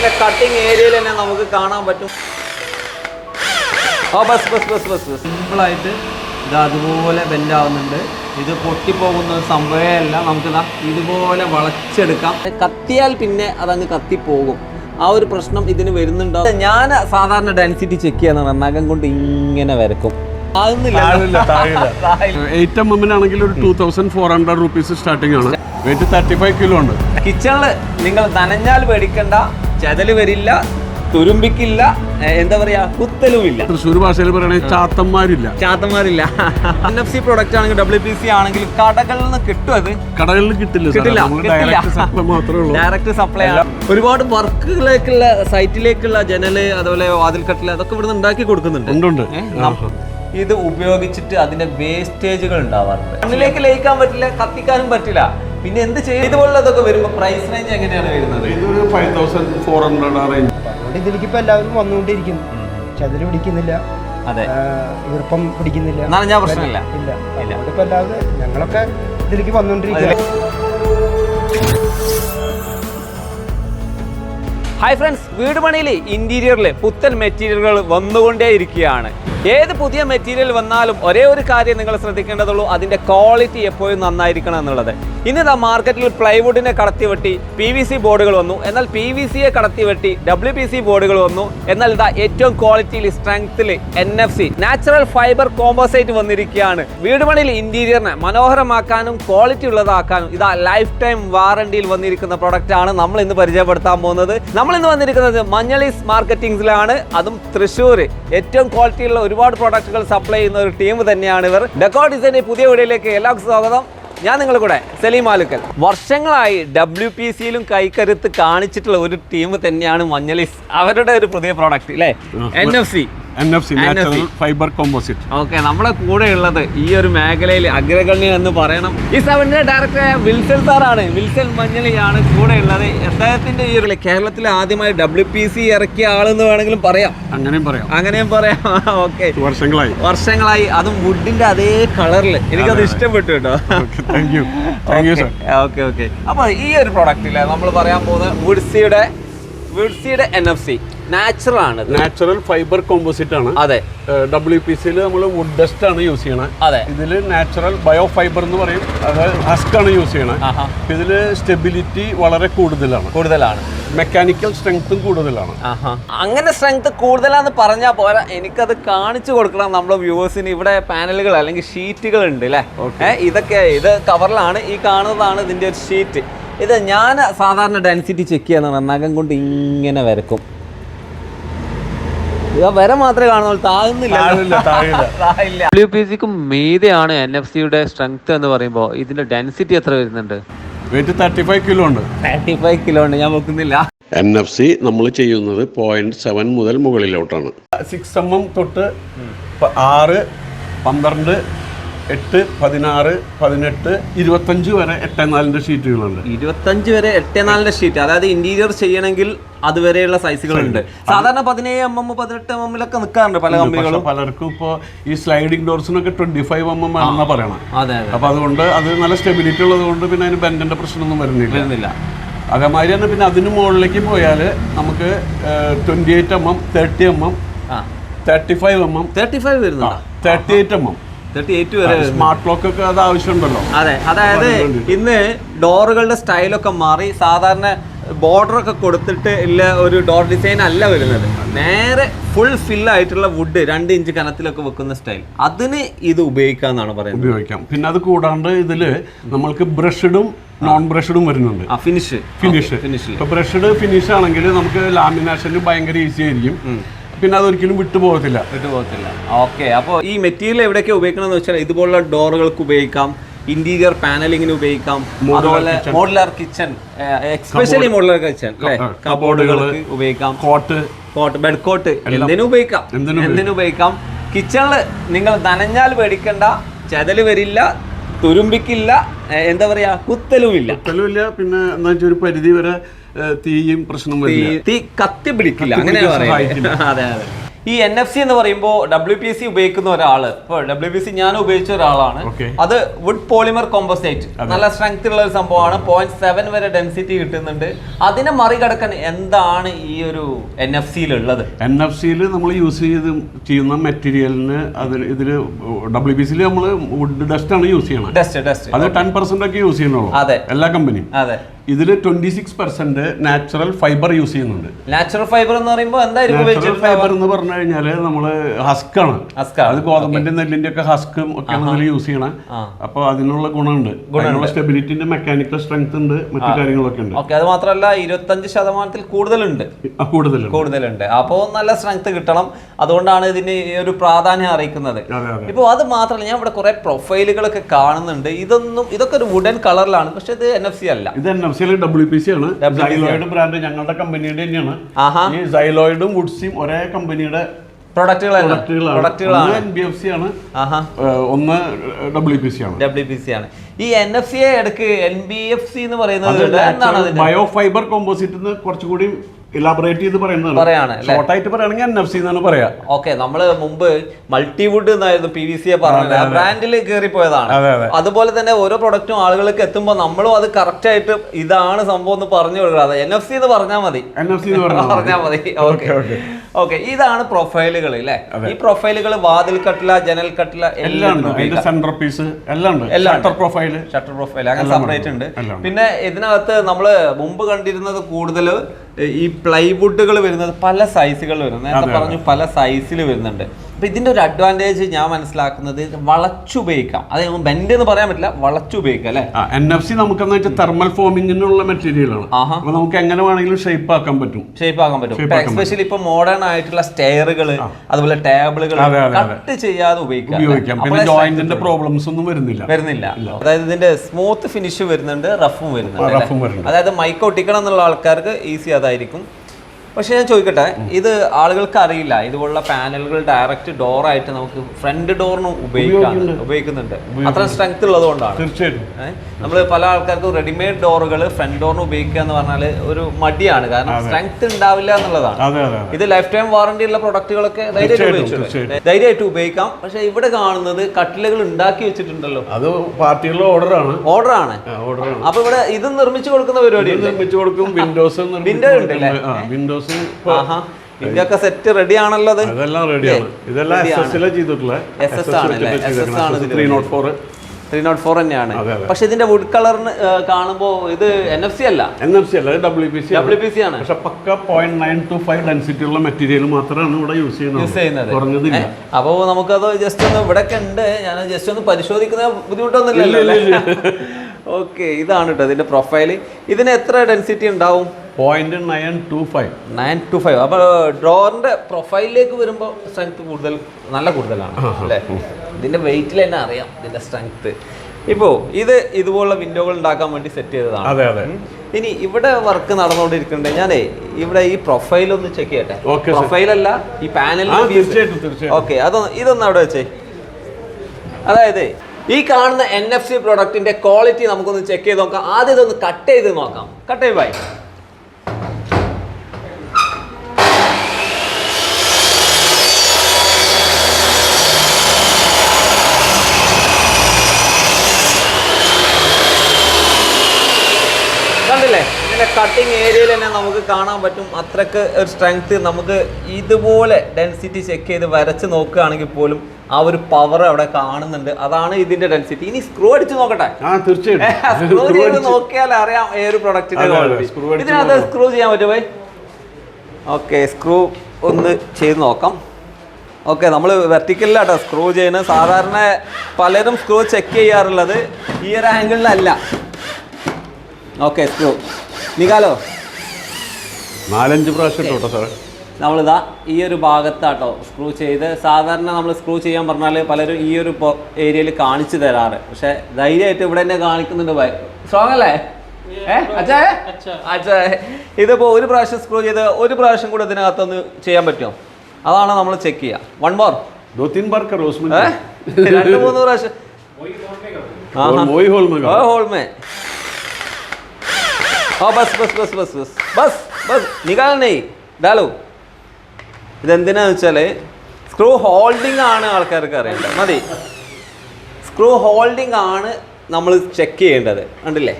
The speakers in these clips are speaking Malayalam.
ഇതിന്റെ കട്ടിങ് ഏരിയയിൽ തന്നെ നമുക്ക് കാണാൻ പറ്റും. ഓ ബസ് ബസ് ബസ് ബസ് ബസ് സിമ്പിളായിട്ട് ഇത് അതുപോലെ ബെൻഡാവുന്നുണ്ട് ഇത് പൊട്ടിപ്പോകുന്ന ഒരു സംഭവമേ അല്ല. നമുക്കിതാ ഇതുപോലെ വളച്ചെടുക്കാം. കത്തിയാൽ പിന്നെ അതങ്ങ് കത്തിപ്പോകും. ആ ഒരു പ്രശ്നം ഇതിന് വരുന്നുണ്ടോ? ഞാൻ സാധാരണ ഡെൻസിറ്റി ചെക്ക് ചെയ്യാന്ന് നഖം കൊണ്ട് ഇങ്ങനെ വരക്കും. ആകുന്നില്ല എയ്റ്റ് എം എമ്മിനാണെങ്കിൽ ഒരു two thousand four hundred rupees starting ആണ്. വെയിറ്റ് തേർട്ടി ഫൈവ് കിലോ ഉണ്ട്. കിച്ചണിൽ നിങ്ങൾ നനഞ്ഞാൽ പേടിക്കണ്ട ചെതൽ വരില്ല തുരുമ്പിക്കില്ല എന്താ പറയാ കുത്തലുമില്ല. തൃശ്ശൂർ ഭാഷയിൽ പറയണേ ചാത്തന്മാരില്ല. ചാത്തന്മാരില്ല. എൻ എഫ് സി പ്രൊഡക്റ്റ് ആണെങ്കിൽ ഡബ്ല്യു പി സി ആണെങ്കിൽ കടകളിൽ നിന്ന് കിട്ടും അത്. കടകളിൽ കിട്ടില്ല കിട്ടില്ല, ഡയറക്റ്റ് സപ്ലൈ ഒരുപാട് വർക്കുകളിലേക്കുള്ള സൈറ്റിലേക്കുള്ള ജനൽ അതുപോലെ വാതിൽക്കട്ടിൽ അതൊക്കെ ഇവിടുന്ന് ഉണ്ടാക്കി കൊടുക്കുന്നുണ്ട്. ഇത് ഉപയോഗിച്ചിട്ട് അതിന്റെ വേസ്റ്റേജുകൾ ഉണ്ടാവാറുണ്ട്. കണ്ണിലേക്ക് ലയിക്കാൻ പറ്റില്ല കത്തിക്കാനും പറ്റില്ല. പിന്നെ എന്ത് ചെയ്യും? ഇതുപോലുള്ളതൊക്കെ വരുമ്പോ പ്രൈസ് റേഞ്ച് എങ്ങനെയാണ് വരുന്നത്? ഇതൊരു ഫൈവ് തൗസൻഡ് ഫോർ ഹൺഡ്രഡ് ആ റേഞ്ച് അതുകൊണ്ട് ഇതിലേക്ക് ഇപ്പൊ എല്ലാവരും വന്നുകൊണ്ടിരിക്കുന്നു ചതിര് പിടിക്കുന്നില്ല. അതെ. ഈർപ്പം പിടിക്കുന്നില്ല. ഞാൻ പ്രശ്നമില്ല. ഇല്ല. അതുകൊണ്ട് ഇപ്പൊ എല്ലാവരും ഞങ്ങളൊക്കെ ഇതിലേക്ക് വന്നുകൊണ്ടിരിക്കുക ഹായ് ഫ്രണ്ട്സ് വീട് പണിയിൽ ഇന്റീരിയറിൽ പുത്തൻ മെറ്റീരിയലുകൾ വന്നുകൊണ്ടേ ഇരിക്കുകയാണ് ഏത് പുതിയ മെറ്റീരിയൽ വന്നാലും ഒരേ ഒരു കാര്യം നിങ്ങൾ ശ്രദ്ധിക്കേണ്ടതുള്ളൂ അതിന്റെ ക്വാളിറ്റി എപ്പോഴും നന്നായിരിക്കണം എന്നുള്ളത്. ഇന്ന് ഇതാ മാർക്കറ്റിൽ പ്ലൈവുഡിനെ കടത്തി വെട്ടി പി വി സി ബോർഡുകൾ വന്നു എന്നാൽ പി വി സിയെ കടത്തി വെട്ടി ഡബ്ല്യു പി സി ബോർഡുകൾ വന്നു എന്നാൽ ഇതാ ഏറ്റവും ക്വാളിറ്റിയിൽ സ്ട്രെങ്ത്തിൽ N F C natural fibre composite വന്നിരിക്കുകയാണ്. വീട് പണിയിൽ ഇന്റീരിയറിനെ മനോഹരമാക്കാനും ക്വാളിറ്റി ഉള്ളതാക്കാനും ഇതാ ലൈഫ് ടൈം വാറണ്ടിയിൽ വന്നിരിക്കുന്ന പ്രൊഡക്റ്റ് ആണ് നമ്മൾ ഇന്ന് പരിചയപ്പെടുത്താൻ പോകുന്നത്. നമ്മൾ ഇന്ന് വന്നിരിക്കുന്നത് മഞ്ഞളീസ് മാർക്കറ്റിംഗ്സിലാണ് അതും തൃശ്ശൂർ ഏറ്റവും ക്വാളിറ്റിയുള്ള ഒരുപാട് പ്രോഡക്റ്റുകൾ സപ്ലൈ ചെയ്യുന്ന ഒരു ടീം തന്നെയാണ് ഇവർ. ഡെക്കോ ഡിസൈന്റെ പുതിയ വീഡിയോയിലേക്ക് എല്ലാവർക്കും സ്വാഗതം. ഞാൻ നിങ്ങളുടെ കൂടെ സലീം ആലുക്കൽ. വർഷങ്ങളായി ഡബ്ല്യു പി സിയിലും കൈക്കരുത്ത് കാണിച്ചിട്ടുള്ള ഒരു ടീം തന്നെയാണ് മഞ്ഞലിസ് അവരുടെ ഒരു പുതിയ പ്രോഡക്റ്റ് അല്ലേ N F C N F C natural fibre composite. Okay നമ്മളെ കൂടെ ഉള്ളത് ഈ ഒരു മേഖലയിൽ അഗ്രഗണ്യം എന്ന് പറയണം. ഈ സെവന്റെ ഡയറക്ടറായ വിൽസൺ സാറാണ്. വിൽസൺ മഞ്ഞളിയാണ് കൂടെ ഉള്ളത്. അദ്ദേഹത്തിന്റെ ഈ ഒരു കേരളത്തിലെ ആദ്യമായി ഡബ്ല്യു പി സി ഇറക്കിയ ആളെന്ന് വേണമെങ്കിലും പറയാം. അങ്ങനെയും പറയാം. അങ്ങനെയും പറയാം. ഓക്കെ. വർഷങ്ങളായി. വർഷങ്ങളായി. അതും വുഡിന്റെ അതേ കളറിൽ എനിക്കത് ഇഷ്ടപ്പെട്ടു കേട്ടോ. Thank you thank you sir okay okay അപ്പൊ ഈ ഒരു പ്രൊഡക്റ്റിൽ നമ്മൾ പറയാൻ പോകുന്നത് വുഡ്സിയുടെ വുഡ്സിയുടെ എൻ എഫ് സി നാച്ചുറൽ ആണ് നാച്ചുറൽ ഫൈബർ കോമ്പോസിറ്റ് ആണ്. അതെ. ഡബ്ല്യു പി സിയിൽ നമ്മൾ വുഡ് ഡസ്റ്റ് ആണ് യൂസ് ചെയ്യണത് അതെ. ഇതിൽ നാച്ചുറൽ ബയോ ഫൈബർ എന്ന് പറയും. അതായത് ഹസ്ക് ആണ് യൂസ് ചെയ്യണത് ഇതിൽ സ്റ്റെബിലിറ്റി വളരെ കൂടുതലാണ്. കൂടുതലാണ്. മെക്കാനിക്കൽ സ്ട്രെങ്ത്തും കൂടുതലാണ്. അങ്ങനെ സ്ട്രെങ്ത് കൂടുതലാന്ന് പറഞ്ഞാൽ പോരാ. എനിക്കത് കാണിച്ചു കൊടുക്കണം നമ്മുടെ വ്യൂവേഴ്സിന് ഇവിടെ പാനലുകൾ അല്ലെങ്കിൽ ഷീറ്റുകൾ ഉണ്ട് അല്ലേ ഇതൊക്കെ ഇത് കവറിലാണ് ഈ കാണുന്നതാണ് ഇതിന്റെ ഒരു ഷീറ്റ് ഇത് ഞാൻ സാധാരണ ഡെൻസിറ്റി ചെക്ക് ചെയ്യാന്ന് നഖം കൊണ്ട് ഇങ്ങനെ വരക്കും. വര മാത്രമേ കാണുന്നുള്ളൂ താഴുന്നില്ല. ഡബ്ല്യു പി സിക്കും മീതെയാണ് എൻ എഫ് സിയുടെ സ്ട്രെങ്ത് എന്ന് പറയുമ്പോൾ ഇതിന്റെ ഡെൻസിറ്റി എത്ര വരുന്നുണ്ട്? വെയിറ്റ് തേർട്ടി ഫൈവ് കിലോ ഉണ്ട്. തേർട്ടി ഫൈവ് കിലോ ഉണ്ട് ഞാൻ വെക്കുന്നില്ല. എൻ എഫ് സി നമ്മൾ ചെയ്യുന്നത് പോയിന്റ് സെവൻ മുതൽ മുകളിലോട്ടാണ്. സിക്സ് എം എം തൊട്ട് ആറ് പന്ത്രണ്ട് എട്ട് പതിനാറ് പതിനെട്ട് ഇരുപത്തഞ്ച് വരെ എട്ട് നാലിന്റെ ഷീറ്റുകളുണ്ട്. ഇരുപത്തഞ്ച് വരെ എട്ട് നാലിന്റെ ഷീറ്റ്. അതായത് ഇന്റീരിയർ ചെയ്യണമെങ്കിൽ അതുവരെയുള്ള സൈസുകളുണ്ട് സാധാരണ പതിനേഴ് എം എം പതിനെട്ട് എം എമ്മിലൊക്കെ നിൽക്കാറുണ്ട് പല കമ്പനികളും പലർക്കും ഇപ്പോൾ ഈ സ്ലൈഡിംഗ് ഡോർസിനൊക്കെ ട്വന്റി ഫൈവ് എം എം ആണെന്നാ പറയണം. അതെ അപ്പൊ അതുകൊണ്ട് അത് നല്ല സ്റ്റെബിലിറ്റി ഉള്ളതുകൊണ്ട് പിന്നെ അതിന് ബെൻഡിന്റെ പ്രശ്നമൊന്നും വരുന്നില്ല. വരുന്നില്ല. അതേമാതിരി തന്നെ പിന്നെ അതിന് മുകളിലേക്ക് പോയാൽ നമുക്ക് twenty eight M M thirty M M thirty five M M. Thirty five വരുന്ന thirty eight M M. Thirty eight വരെ സ്മാർട്ട് ലോക്ക് ഒക്കെ അത് ആവശ്യമുണ്ടല്ലോ. അതെ അതായത് ഇന്ന് ഡോറുകളുടെ സ്റ്റൈലൊക്കെ മാറി സാധാരണ ബോർഡർ ഒക്കെ കൊടുത്തിട്ട് ഉള്ള ഒരു ഡോർ ഡിസൈൻ അല്ല വരുന്നത്. നേരെ ഫുൾ ഫിൽ ആയിട്ടുള്ള വുഡ് രണ്ട് ഇഞ്ച് കനത്തിലൊക്കെ വെക്കുന്ന സ്റ്റൈൽ അതിന് ഇത് ഉപയോഗിക്കാന്നാണ് പറയുന്നത്. ഉപയോഗിക്കാം. പിന്നെ അത് കൂടാണ്ട് ഇതിൽ നമ്മൾക്ക് ബ്രഷഡും നോൺ ബ്രഷഡും വരുന്നുണ്ട് finish finish finish brushed finish ആണെങ്കിൽ നമുക്ക് ലാമിനേഷന് ഭയങ്കര ഈസി ആയിരിക്കും. പിന്നെ അതൊരിക്കലും വിട്ടുപോകത്തില്ല. വിട്ടുപോകത്തില്ല. ഓക്കെ അപ്പോൾ ഈ മെറ്റീരിയൽ എവിടെയൊക്കെ ഉപയോഗിക്കണമെന്ന് വെച്ചാൽ ഇതുപോലുള്ള ഡോറുകൾക്ക് ഉപയോഗിക്കാം ഇന്റീരിയർ പാനലിങ്ങിന് ഉപയോഗിക്കാം അതുപോലെ modular kitchen especially modular kitchen അല്ലേ? കബോർഡുകൾ കബോർഡുകൾക്ക് ഉപയോഗിക്കാം. കോട്ട് കോട്ട് ബെഡ് കോട്ട് എന്തിനും ഉപയോഗിക്കാം. എന്തിനും ഉപയോഗിക്കാം. കിച്ചണിൽ നിങ്ങൾ നനഞ്ഞാൽ പേടിക്കണ്ട. ചെതൽ വരില്ല തുരുമ്പിക്കില്ല എന്താ പറയാ കുത്തലുമില്ല. കുത്തലുമില്ല പിന്നെ എന്താ വെച്ചാൽ ഒരു പരിധി വരെ തീയും പ്രശ്നം തീ കത്തി പിടിക്കില്ല. അങ്ങനെ അതെ അതെ. ഈ എൻ എഫ് സി എന്ന് പറയുമ്പോൾ ഡബ്ല്യു പി സി ഉപയോഗിക്കുന്ന ഒരാൾ ഇപ്പോൾ ഡബ്ല്യു പി സി ഞാൻ ഉപയോഗിച്ച ഒരാളാണ്. അത് വുഡ് പോളിമർ കോമ്പസേറ്റ് നല്ല സ്ട്രെങ്ത് ഉള്ള ഒരു സംഭവമാണ്. പോയിന്റ് സെവൻ വരെ ഡെൻസിറ്റി കിട്ടുന്നുണ്ട്. അതിനെ മറികടക്കാൻ എന്താണ് ഈ ഒരു എൻ എഫ് സിയിൽ ഉള്ളത് എൻ എഫ് സിയിൽ നമ്മൾ യൂസ് ചെയ്ത് ചെയ്യുന്ന മെറ്റീരിയലിന് അതിൽ ഇതിൽ ഡബ്ല്യു പി സിയിൽ നമ്മൾ വുഡ് ഡസ്റ്റ് ആണ് യൂസ് ചെയ്യുന്നത് ഡസ്റ്റ് ഡസ്റ്റ് അത് ടെൻ പെർസെന്റ് ഒക്കെ യൂസ് ചെയ്യണുള്ളൂ. അതെ. എല്ലാ കമ്പനിയും അതെ. ഇതിൽ twenty six percent natural fibre use ചെയ്യുന്നുണ്ട്. നാച്ചുറൽ ഫൈബർ എന്ന് പറയുമ്പോൾ എന്തായിരിക്കും ഫൈബർ എന്ന് പറഞ്ഞു കഴിഞ്ഞാൽ നമ്മൾ ഹസ്ക് ആണ്. Husk അത് ഗോതമ്പിന്റെ നെല്ലിന്റെ ഒക്കെ ഹസ്കും ഒക്കെ നമ്മൾ യൂസ് ചെയ്യണം. അപ്പൊ അതിനുള്ള ഗുണമുണ്ട്. അതിനുള്ള സ്റ്റെബിലിറ്റിന്റെ മെക്കാനിക്കൽ സ്ട്രെങ്ത് ഉണ്ട് മറ്റു കാര്യങ്ങളൊക്കെ ഉണ്ട്. ഓക്കെ അത് മാത്രമല്ല ഇരുപത്തഞ്ച് ശതമാനത്തിൽ കൂടുതലുണ്ട്. കൂടുതൽ കൂടുതലുണ്ട്. അപ്പോൾ നല്ല സ്ട്രെങ്ത് കിട്ടണം. അതുകൊണ്ടാണ് ഇതിന് ഒരു പ്രാധാന്യം അറിയിക്കുന്നത്. ഇപ്പോൾ അത്. മാത്രമല്ല ഞാൻ ഇവിടെ കുറെ പ്രൊഫൈലുകളൊക്കെ കാണുന്നുണ്ട്. ഇതൊന്നും ഇതൊക്കെ ഒരു വുഡൻ കളറിലാണ് പക്ഷെ ഇത് എൻ എഫ് സി അല്ല. ഇത് എൻ എഫ് സിയിൽ ഡബ്ല്യു പി സി ആണ്. സൈലോയിഡ് ബ്രാൻഡ് ഞങ്ങളുടെ കമ്പനിയുടെ തന്നെയാണ്. ഈ സൈലോയിഡും വുഡ്സിയും ഒരേ കമ്പനിയുടെ പ്രൊഡക്റ്റുകളാണ് ഒന്ന് ഡബ്ല്യു പി സി ആണ്. ഡബ്ല്യു പി സി ആണ്. ഈ എൻ എഫ് സി എടുക്ക് എൻ ബി എഫ് സി എന്ന് പറയുന്നത് ബയോ ഫൈബർ കോമ്പോസിറ്റ് കുറച്ചുകൂടി ഇലാബറേറ്റ് ചെയ്ത് പറയുന്നത് പറയാണ് ഷോർട്ടായിട്ട് പറയുകയാണെങ്കിൽ എൻ എഫ് സി എന്നാണ് പറയാ. ഓക്കെ നമ്മൾ മുമ്പ് മൾട്ടിവുഡ് എന്നായിരുന്നു പി വി സിയെ പറഞ്ഞത്. ആ ബ്രാൻഡിൽ കയറിപ്പോയതാണ് അതെ, അതെ. അതുപോലെ തന്നെ ഓരോ പ്രൊഡക്റ്റും ആളുകൾക്ക് എത്തുമ്പോൾ നമ്മളും അത് കറക്റ്റ് ആയിട്ട് ഇതാണ് സംഭവം എന്ന് പറഞ്ഞു കൊടുക്കാതെ എൻ എഫ് സി എന്ന് പറഞ്ഞാൽ മതി. എൻ എഫ് സി എന്ന് പറഞ്ഞാൽ മതി. ഓക്കെ ഓക്കെ ഇതാണ് പ്രൊഫൈലുകൾ അല്ലേ? ഈ പ്രൊഫൈലുകൾ വാതിൽ കട്ടില ജനൽ കട്ടില എല്ലാം സെന്റർ പീസ് എല്ലാം ഷട്ടർ പ്രൊഫൈൽ ഷട്ടർ പ്രൊഫൈൽ അങ്ങനെ സെപ്പറേറ്റ് ഉണ്ട്. ഉണ്ട്. പിന്നെ ഇതിനകത്ത് നമ്മൾ മുമ്പ് കണ്ടിരുന്നത് കൂടുതൽ ഈ പ്ലൈവുഡുകൾ വരുന്നത് പല സൈസുകൾ വരുന്നത് നേരത്തെ പറഞ്ഞു പല സൈസിൽ വരുന്നുണ്ട്. അപ്പൊ ഇതിന്റെ ഒരു അഡ്വാന്റേജ് ഞാൻ മനസ്സിലാക്കുന്നത് വളച്ചുപയോഗിക്കാം. അതായത് ബെൻഡ് എന്ന് പറയാൻ പറ്റില്ല വളച്ചുപയോഗിക്കാം അല്ലേ? എൻ എഫ് സി നമുക്കെന്ന് വെച്ചാൽ തെർമൽ ഫോമിങ്ങിനുള്ള മെറ്റീരിയൽ ആണ്. അപ്പൊ നമുക്ക് എങ്ങനെ വേണമെങ്കിലും ഷേപ്പ് ആക്കാൻ പറ്റും. ഷേപ്പ് ആക്കാൻ പറ്റും. എസ്പെഷ്യലി ഇപ്പൊ മോഡേൺ ആയിട്ടുള്ള സ്റ്റെയറുകൾ അതുപോലെ ടേബിളുകൾ. കട്ട് ചെയ്യാതെ ഉപയോഗിക്കാം പിന്നെ ജോയിന്റിന്റെ പ്രോബ്ലംസ് ഒന്നും വരുന്നില്ല. വരുന്നില്ല. അതായത് ഇതിന്റെ സ്മൂത്ത് ഫിനിഷ് വരുന്നുണ്ട് റഫും വരുന്നുണ്ട് അല്ലേ? റഫും വരുന്നുണ്ട്. അതായത് മൈക്ക് ഒട്ടിക്കണം എന്നുള്ള ആൾക്കാർക്ക് ഈസി അതായിരിക്കും. പക്ഷെ ഞാൻ ചോദിക്കട്ടെ ഇത് ആളുകൾക്ക് അറിയില്ല. ഇതുപോലുള്ള പാനലുകൾ ഡയറക്റ്റ് ഡോർ ആയിട്ട് നമുക്ക് ഫ്രണ്ട് ഡോറിന് ഉപയോഗിക്കാം ഉപയോഗിക്കുന്നുണ്ട്. അത്ര സ്ട്രെങ്ത് ഉള്ളത് കൊണ്ടാണ്. തീർച്ചയായിട്ടും. നമ്മൾ പല ആൾക്കാർക്കും റെഡിമെയ്ഡ് ഡോറുകൾ ഫ്രണ്ട് ഡോറിന് ഉപയോഗിക്കുക എന്ന് പറഞ്ഞാൽ ഒരു മടിയാണ്. കാരണം സ്ട്രെങ്ത് ഉണ്ടാവില്ല എന്നുള്ളതാണ്. ഇത് ലൈഫ് ടൈം വാറണ്ടി ഉള്ള പ്രൊഡക്റ്റുകളൊക്കെ ധൈര്യമായിട്ട് ധൈര്യമായിട്ട് ഉപയോഗിക്കാം. പക്ഷെ ഇവിടെ കാണുന്നത് കട്ടിലുകൾ ഉണ്ടാക്കി വെച്ചിട്ടുണ്ടല്ലോ. അത് പാർട്ടികളുടെ ഓർഡറാണ് ഓർഡറാണ് അപ്പൊ ഇവിടെ ഇത് നിർമ്മിച്ചു കൊടുക്കുന്ന പരിപാടി നിർമ്മിച്ചു കൊടുക്കും വിൻഡോസ് വിൻഡോ ഉണ്ടല്ലേ? വിൻഡോസ് ആഹാ. ഇതൊക്കെ സെറ്റ് റെഡി ആണല്ലോ അത്. അതെല്ലാം റെഡിയാണ് ഇതെല്ലാം എസ് എസ് ചെയ്തിട്ടുള്ള ആണല്ലേ? SS ആണ് three nought four three nought four തന്നെയാണ്. പക്ഷെ ഇതിന്റെ വുഡ് കളറിന് കാണുമ്പോൾ ഇത് എൻ എഫ് സി അല്ല. എൻ എഫ് സി അല്ല W P C W P C ആണ്. പക്ഷെ പക്ക point nine two five density ഉള്ള മെറ്റീരിയൽ മാത്രമാണ് ഇവിടെ യൂസ് യൂസ് ചെയ്യുന്നത് ചെയ്യുന്നത്. കുറഞ്ഞതില്ല. അപ്പോൾ നമുക്കത് ജസ്റ്റ് ഒന്ന് ഇവിടെ ഉണ്ട്. ഞാൻ ജസ്റ്റ് ഒന്ന് പരിശോധിക്കുന്ന ബുദ്ധിമുട്ടൊന്നുമില്ലല്ലോ ഓക്കെ ഇതാണ് കേട്ടോ ഇതിന്റെ പ്രൊഫൈൽ ഇതിന് എത്ര ഡെൻസിറ്റി ഉണ്ടാവും? Point nine two five nine two five അപ്പോൾ ഡ്രോറിന്റെ പ്രൊഫൈലിലേക്ക് വരുമ്പോൾ സ്ട്രെങ്ത് കൂടുതൽ നല്ല കൂടുതലാണ് അല്ലേ? ഇതിന്റെ വെയിറ്റിൽ തന്നെ അറിയാം ഇതിന്റെ സ്ട്രെങ്ത് ഇപ്പോൾ ഇത് ഇതുപോലുള്ള വിൻഡോകൾ ഉണ്ടാക്കാൻ വേണ്ടി സെറ്റ് ചെയ്തതാണ്. അതെ അതെ. ഇനി ഇവിടെ വർക്ക് നടന്നുകൊണ്ടിരിക്കുന്നുണ്ട്. ഞാനേ ഇവിടെ ഈ പ്രൊഫൈൽ ഒന്ന് ചെക്ക് ചെയ്യട്ടെ. പ്രൊഫൈൽ അല്ല ഈ പാനൽ ഓക്കെ അതൊന്ന് ഇതൊന്ന് അവിടെ വെച്ചേ. അതായത് ഈ കാണുന്ന എൻ എഫ് സി പ്രൊഡക്റ്റിന്റെ ക്വാളിറ്റി നമുക്കൊന്ന് ചെക്ക് ചെയ്ത് നോക്കാം. ആദ്യം ഇതൊന്ന് കട്ട് ചെയ്ത് നോക്കാം. കട്ട് ചെയ്ത് ബൈ കണ്ടില്ലേ ഇതിന്റെ കട്ടിങ് ഏരിയയിൽ തന്നെ നമുക്ക് കാണാൻ പറ്റും. അത്രയ്ക്ക് ഒരു സ്ട്രെങ്ത് നമുക്ക് ഇതുപോലെ ഡെൻസിറ്റി ചെക്ക് ചെയ്ത് വരച്ച് നോക്കുകയാണെങ്കിൽ പോലും ആ ഒരു പവർ അവിടെ കാണുന്നുണ്ട്. അതാണ് ഇതിന്റെ ഡെൻസിറ്റി ഇനി സ്ക്രൂ അടിച്ച് നോക്കട്ടെ. സ്ക്രൂ ചെയ്ത് നോക്കിയാൽ അറിയാം ഈ ഒരു പ്രൊഡക്റ്റിന്റെ ക്വാളിറ്റി ഇതിനകത്ത് സ്ക്രൂ ചെയ്യാൻ പറ്റുമോ ഓക്കെ സ്ക്രൂ ഒന്ന് ചെയ്ത് നോക്കാം. ഓക്കെ നമ്മൾ വെർട്ടിക്കലിലാട്ടോ സ്ക്രൂ ചെയ്യുന്നത്. സാധാരണ പലരും സ്ക്രൂ ചെക്ക് ചെയ്യാറുള്ളത് ഈ ഒരു ആംഗിളിലല്ല ഓക്കെ സ്ക്രൂ നികാലോ? നാലഞ്ച് പ്രാവശ്യം കേട്ടോ സാറേ. നമ്മളിതാ ഈ ഒരു ഭാഗത്താട്ടോ സ്ക്രൂ ചെയ്ത് സാധാരണ നമ്മൾ സ്ക്രൂ ചെയ്യാൻ പറഞ്ഞാൽ പലരും ഈ ഒരു ഏരിയയിൽ കാണിച്ചു തരാറ്. പക്ഷെ ധൈര്യമായിട്ട് ഇവിടെ തന്നെ കാണിക്കുന്നുണ്ട് ഭയ. സ്ട്രോങ് അല്ലേ? ഇതിപ്പോൾ ഒരു പ്രാവശ്യം സ്ക്രൂ ചെയ്ത് ഒരു പ്രാവശ്യം കൂടെ ഇതിനകത്തൊന്ന് ചെയ്യാൻ പറ്റുമോ? അതാണ് നമ്മൾ ചെക്ക് ചെയ്യുക വൺ മോർ രണ്ട് മൂന്ന് പ്രാവശ്യം. ഹോൾമേ ആ ബസ് ബസ് ബസ് ബസ് ബസ്. ബസ് ബസ്. നികാലണേ ഡാലോ ഇതെന്തിനാന്ന് വെച്ചാൽ സ്ക്രൂ ഹോൾഡിംഗ് ആണ് ആൾക്കാർക്ക് അറിയേണ്ടത്. മതി. സ്ക്രൂ ഹോൾഡിംഗ് ആണ് നമ്മൾ ചെക്ക് ചെയ്യേണ്ടത്. കണ്ടില്ലേ?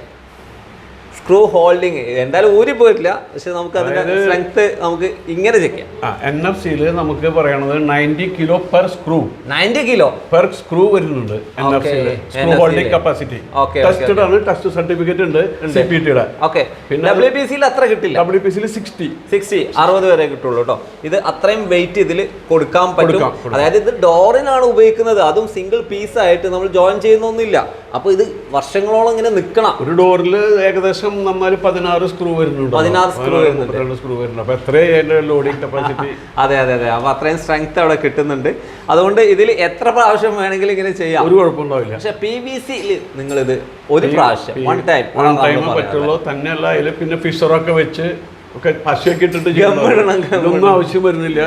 സ്ക്രൂ ഹോൾഡിങ് എന്തായാലും ഊരി പോയിട്ടില്ല. പക്ഷെ നമുക്ക് അതിന്റെ സ്ട്രെങ്ത് നമുക്ക് ഇങ്ങനെ ചെക്ക് ചെയ്യാം. എൻ എഫ് സിയിൽ നമുക്ക് പറയണത് ninety kilo per screw ninety kilo per screw വരുന്നുണ്ട് എൻ എഫ്. സിയിൽ സ്ക്രൂ ഹോൾഡിംഗ് കപ്പാസിറ്റി ടെസ്റ്റഡ് ആണ് ടെസ്റ്റ് സർട്ടിഫിക്കറ്റ് ഉണ്ട് സി പി ടിയുടെ ഓക്കെ പിന്നെ ഡബ്ല്യു പി സിയിൽ അത്ര കിട്ടില്ല. ഡബ്ല്യു പി സിയിൽ സിക്സ്റ്റി സിക്സ്റ്റി അറുപത് വരെ കിട്ടുള്ളൂ കേട്ടോ ഇത് അത്രയും വെയിറ്റ് ഇതിൽ കൊടുക്കാൻ പറ്റും. അതായത് ഇത് ഡോറിനാണ് ഉപയോഗിക്കുന്നത്. അതും സിംഗിൾ പീസ് ആയിട്ട് നമ്മൾ ജോയിൻ ചെയ്യുന്നൊന്നുമില്ല. അപ്പൊ ഇത് വർഷങ്ങളോളം ഇങ്ങനെ നിൽക്കണം ഒരു ഡോറിൽ ഏകദേശം നമ്മൾ പതിനാറ് സ്ക്രൂ വരുന്നുണ്ട്? 16 സ്ക്രൂ വരുന്നുണ്ട്. സ്ക്രൂ വരുന്നുണ്ട്. അപ്പൊ എത്രയും ലോഡിംഗ് കപ്പാസിറ്റി അതെ അതെ അതെ. അപ്പൊ അത്രയും സ്ട്രെങ്ത് അവിടെ കിട്ടുന്നുണ്ട്. അതുകൊണ്ട് ഇതിൽ എത്ര പ്രാവശ്യം വേണമെങ്കിലും ഇങ്ങനെ ചെയ്യാം. ഒരു കുഴപ്പമുണ്ടാവില്ല പക്ഷെ പി വി സിയിൽ നിങ്ങൾ ഇത് ഒരു പ്രാവശ്യം വൺ ടൈം വൺ ടൈം പറ്റുള്ളൂ. തന്നെയല്ല അതിൽ പിന്നെ ഫിഷറൊക്കെ വെച്ച് ഒക്കെ പശയൊക്കെ ഇട്ടിട്ട് ഒന്നും. ആവശ്യം വരുന്നില്ല.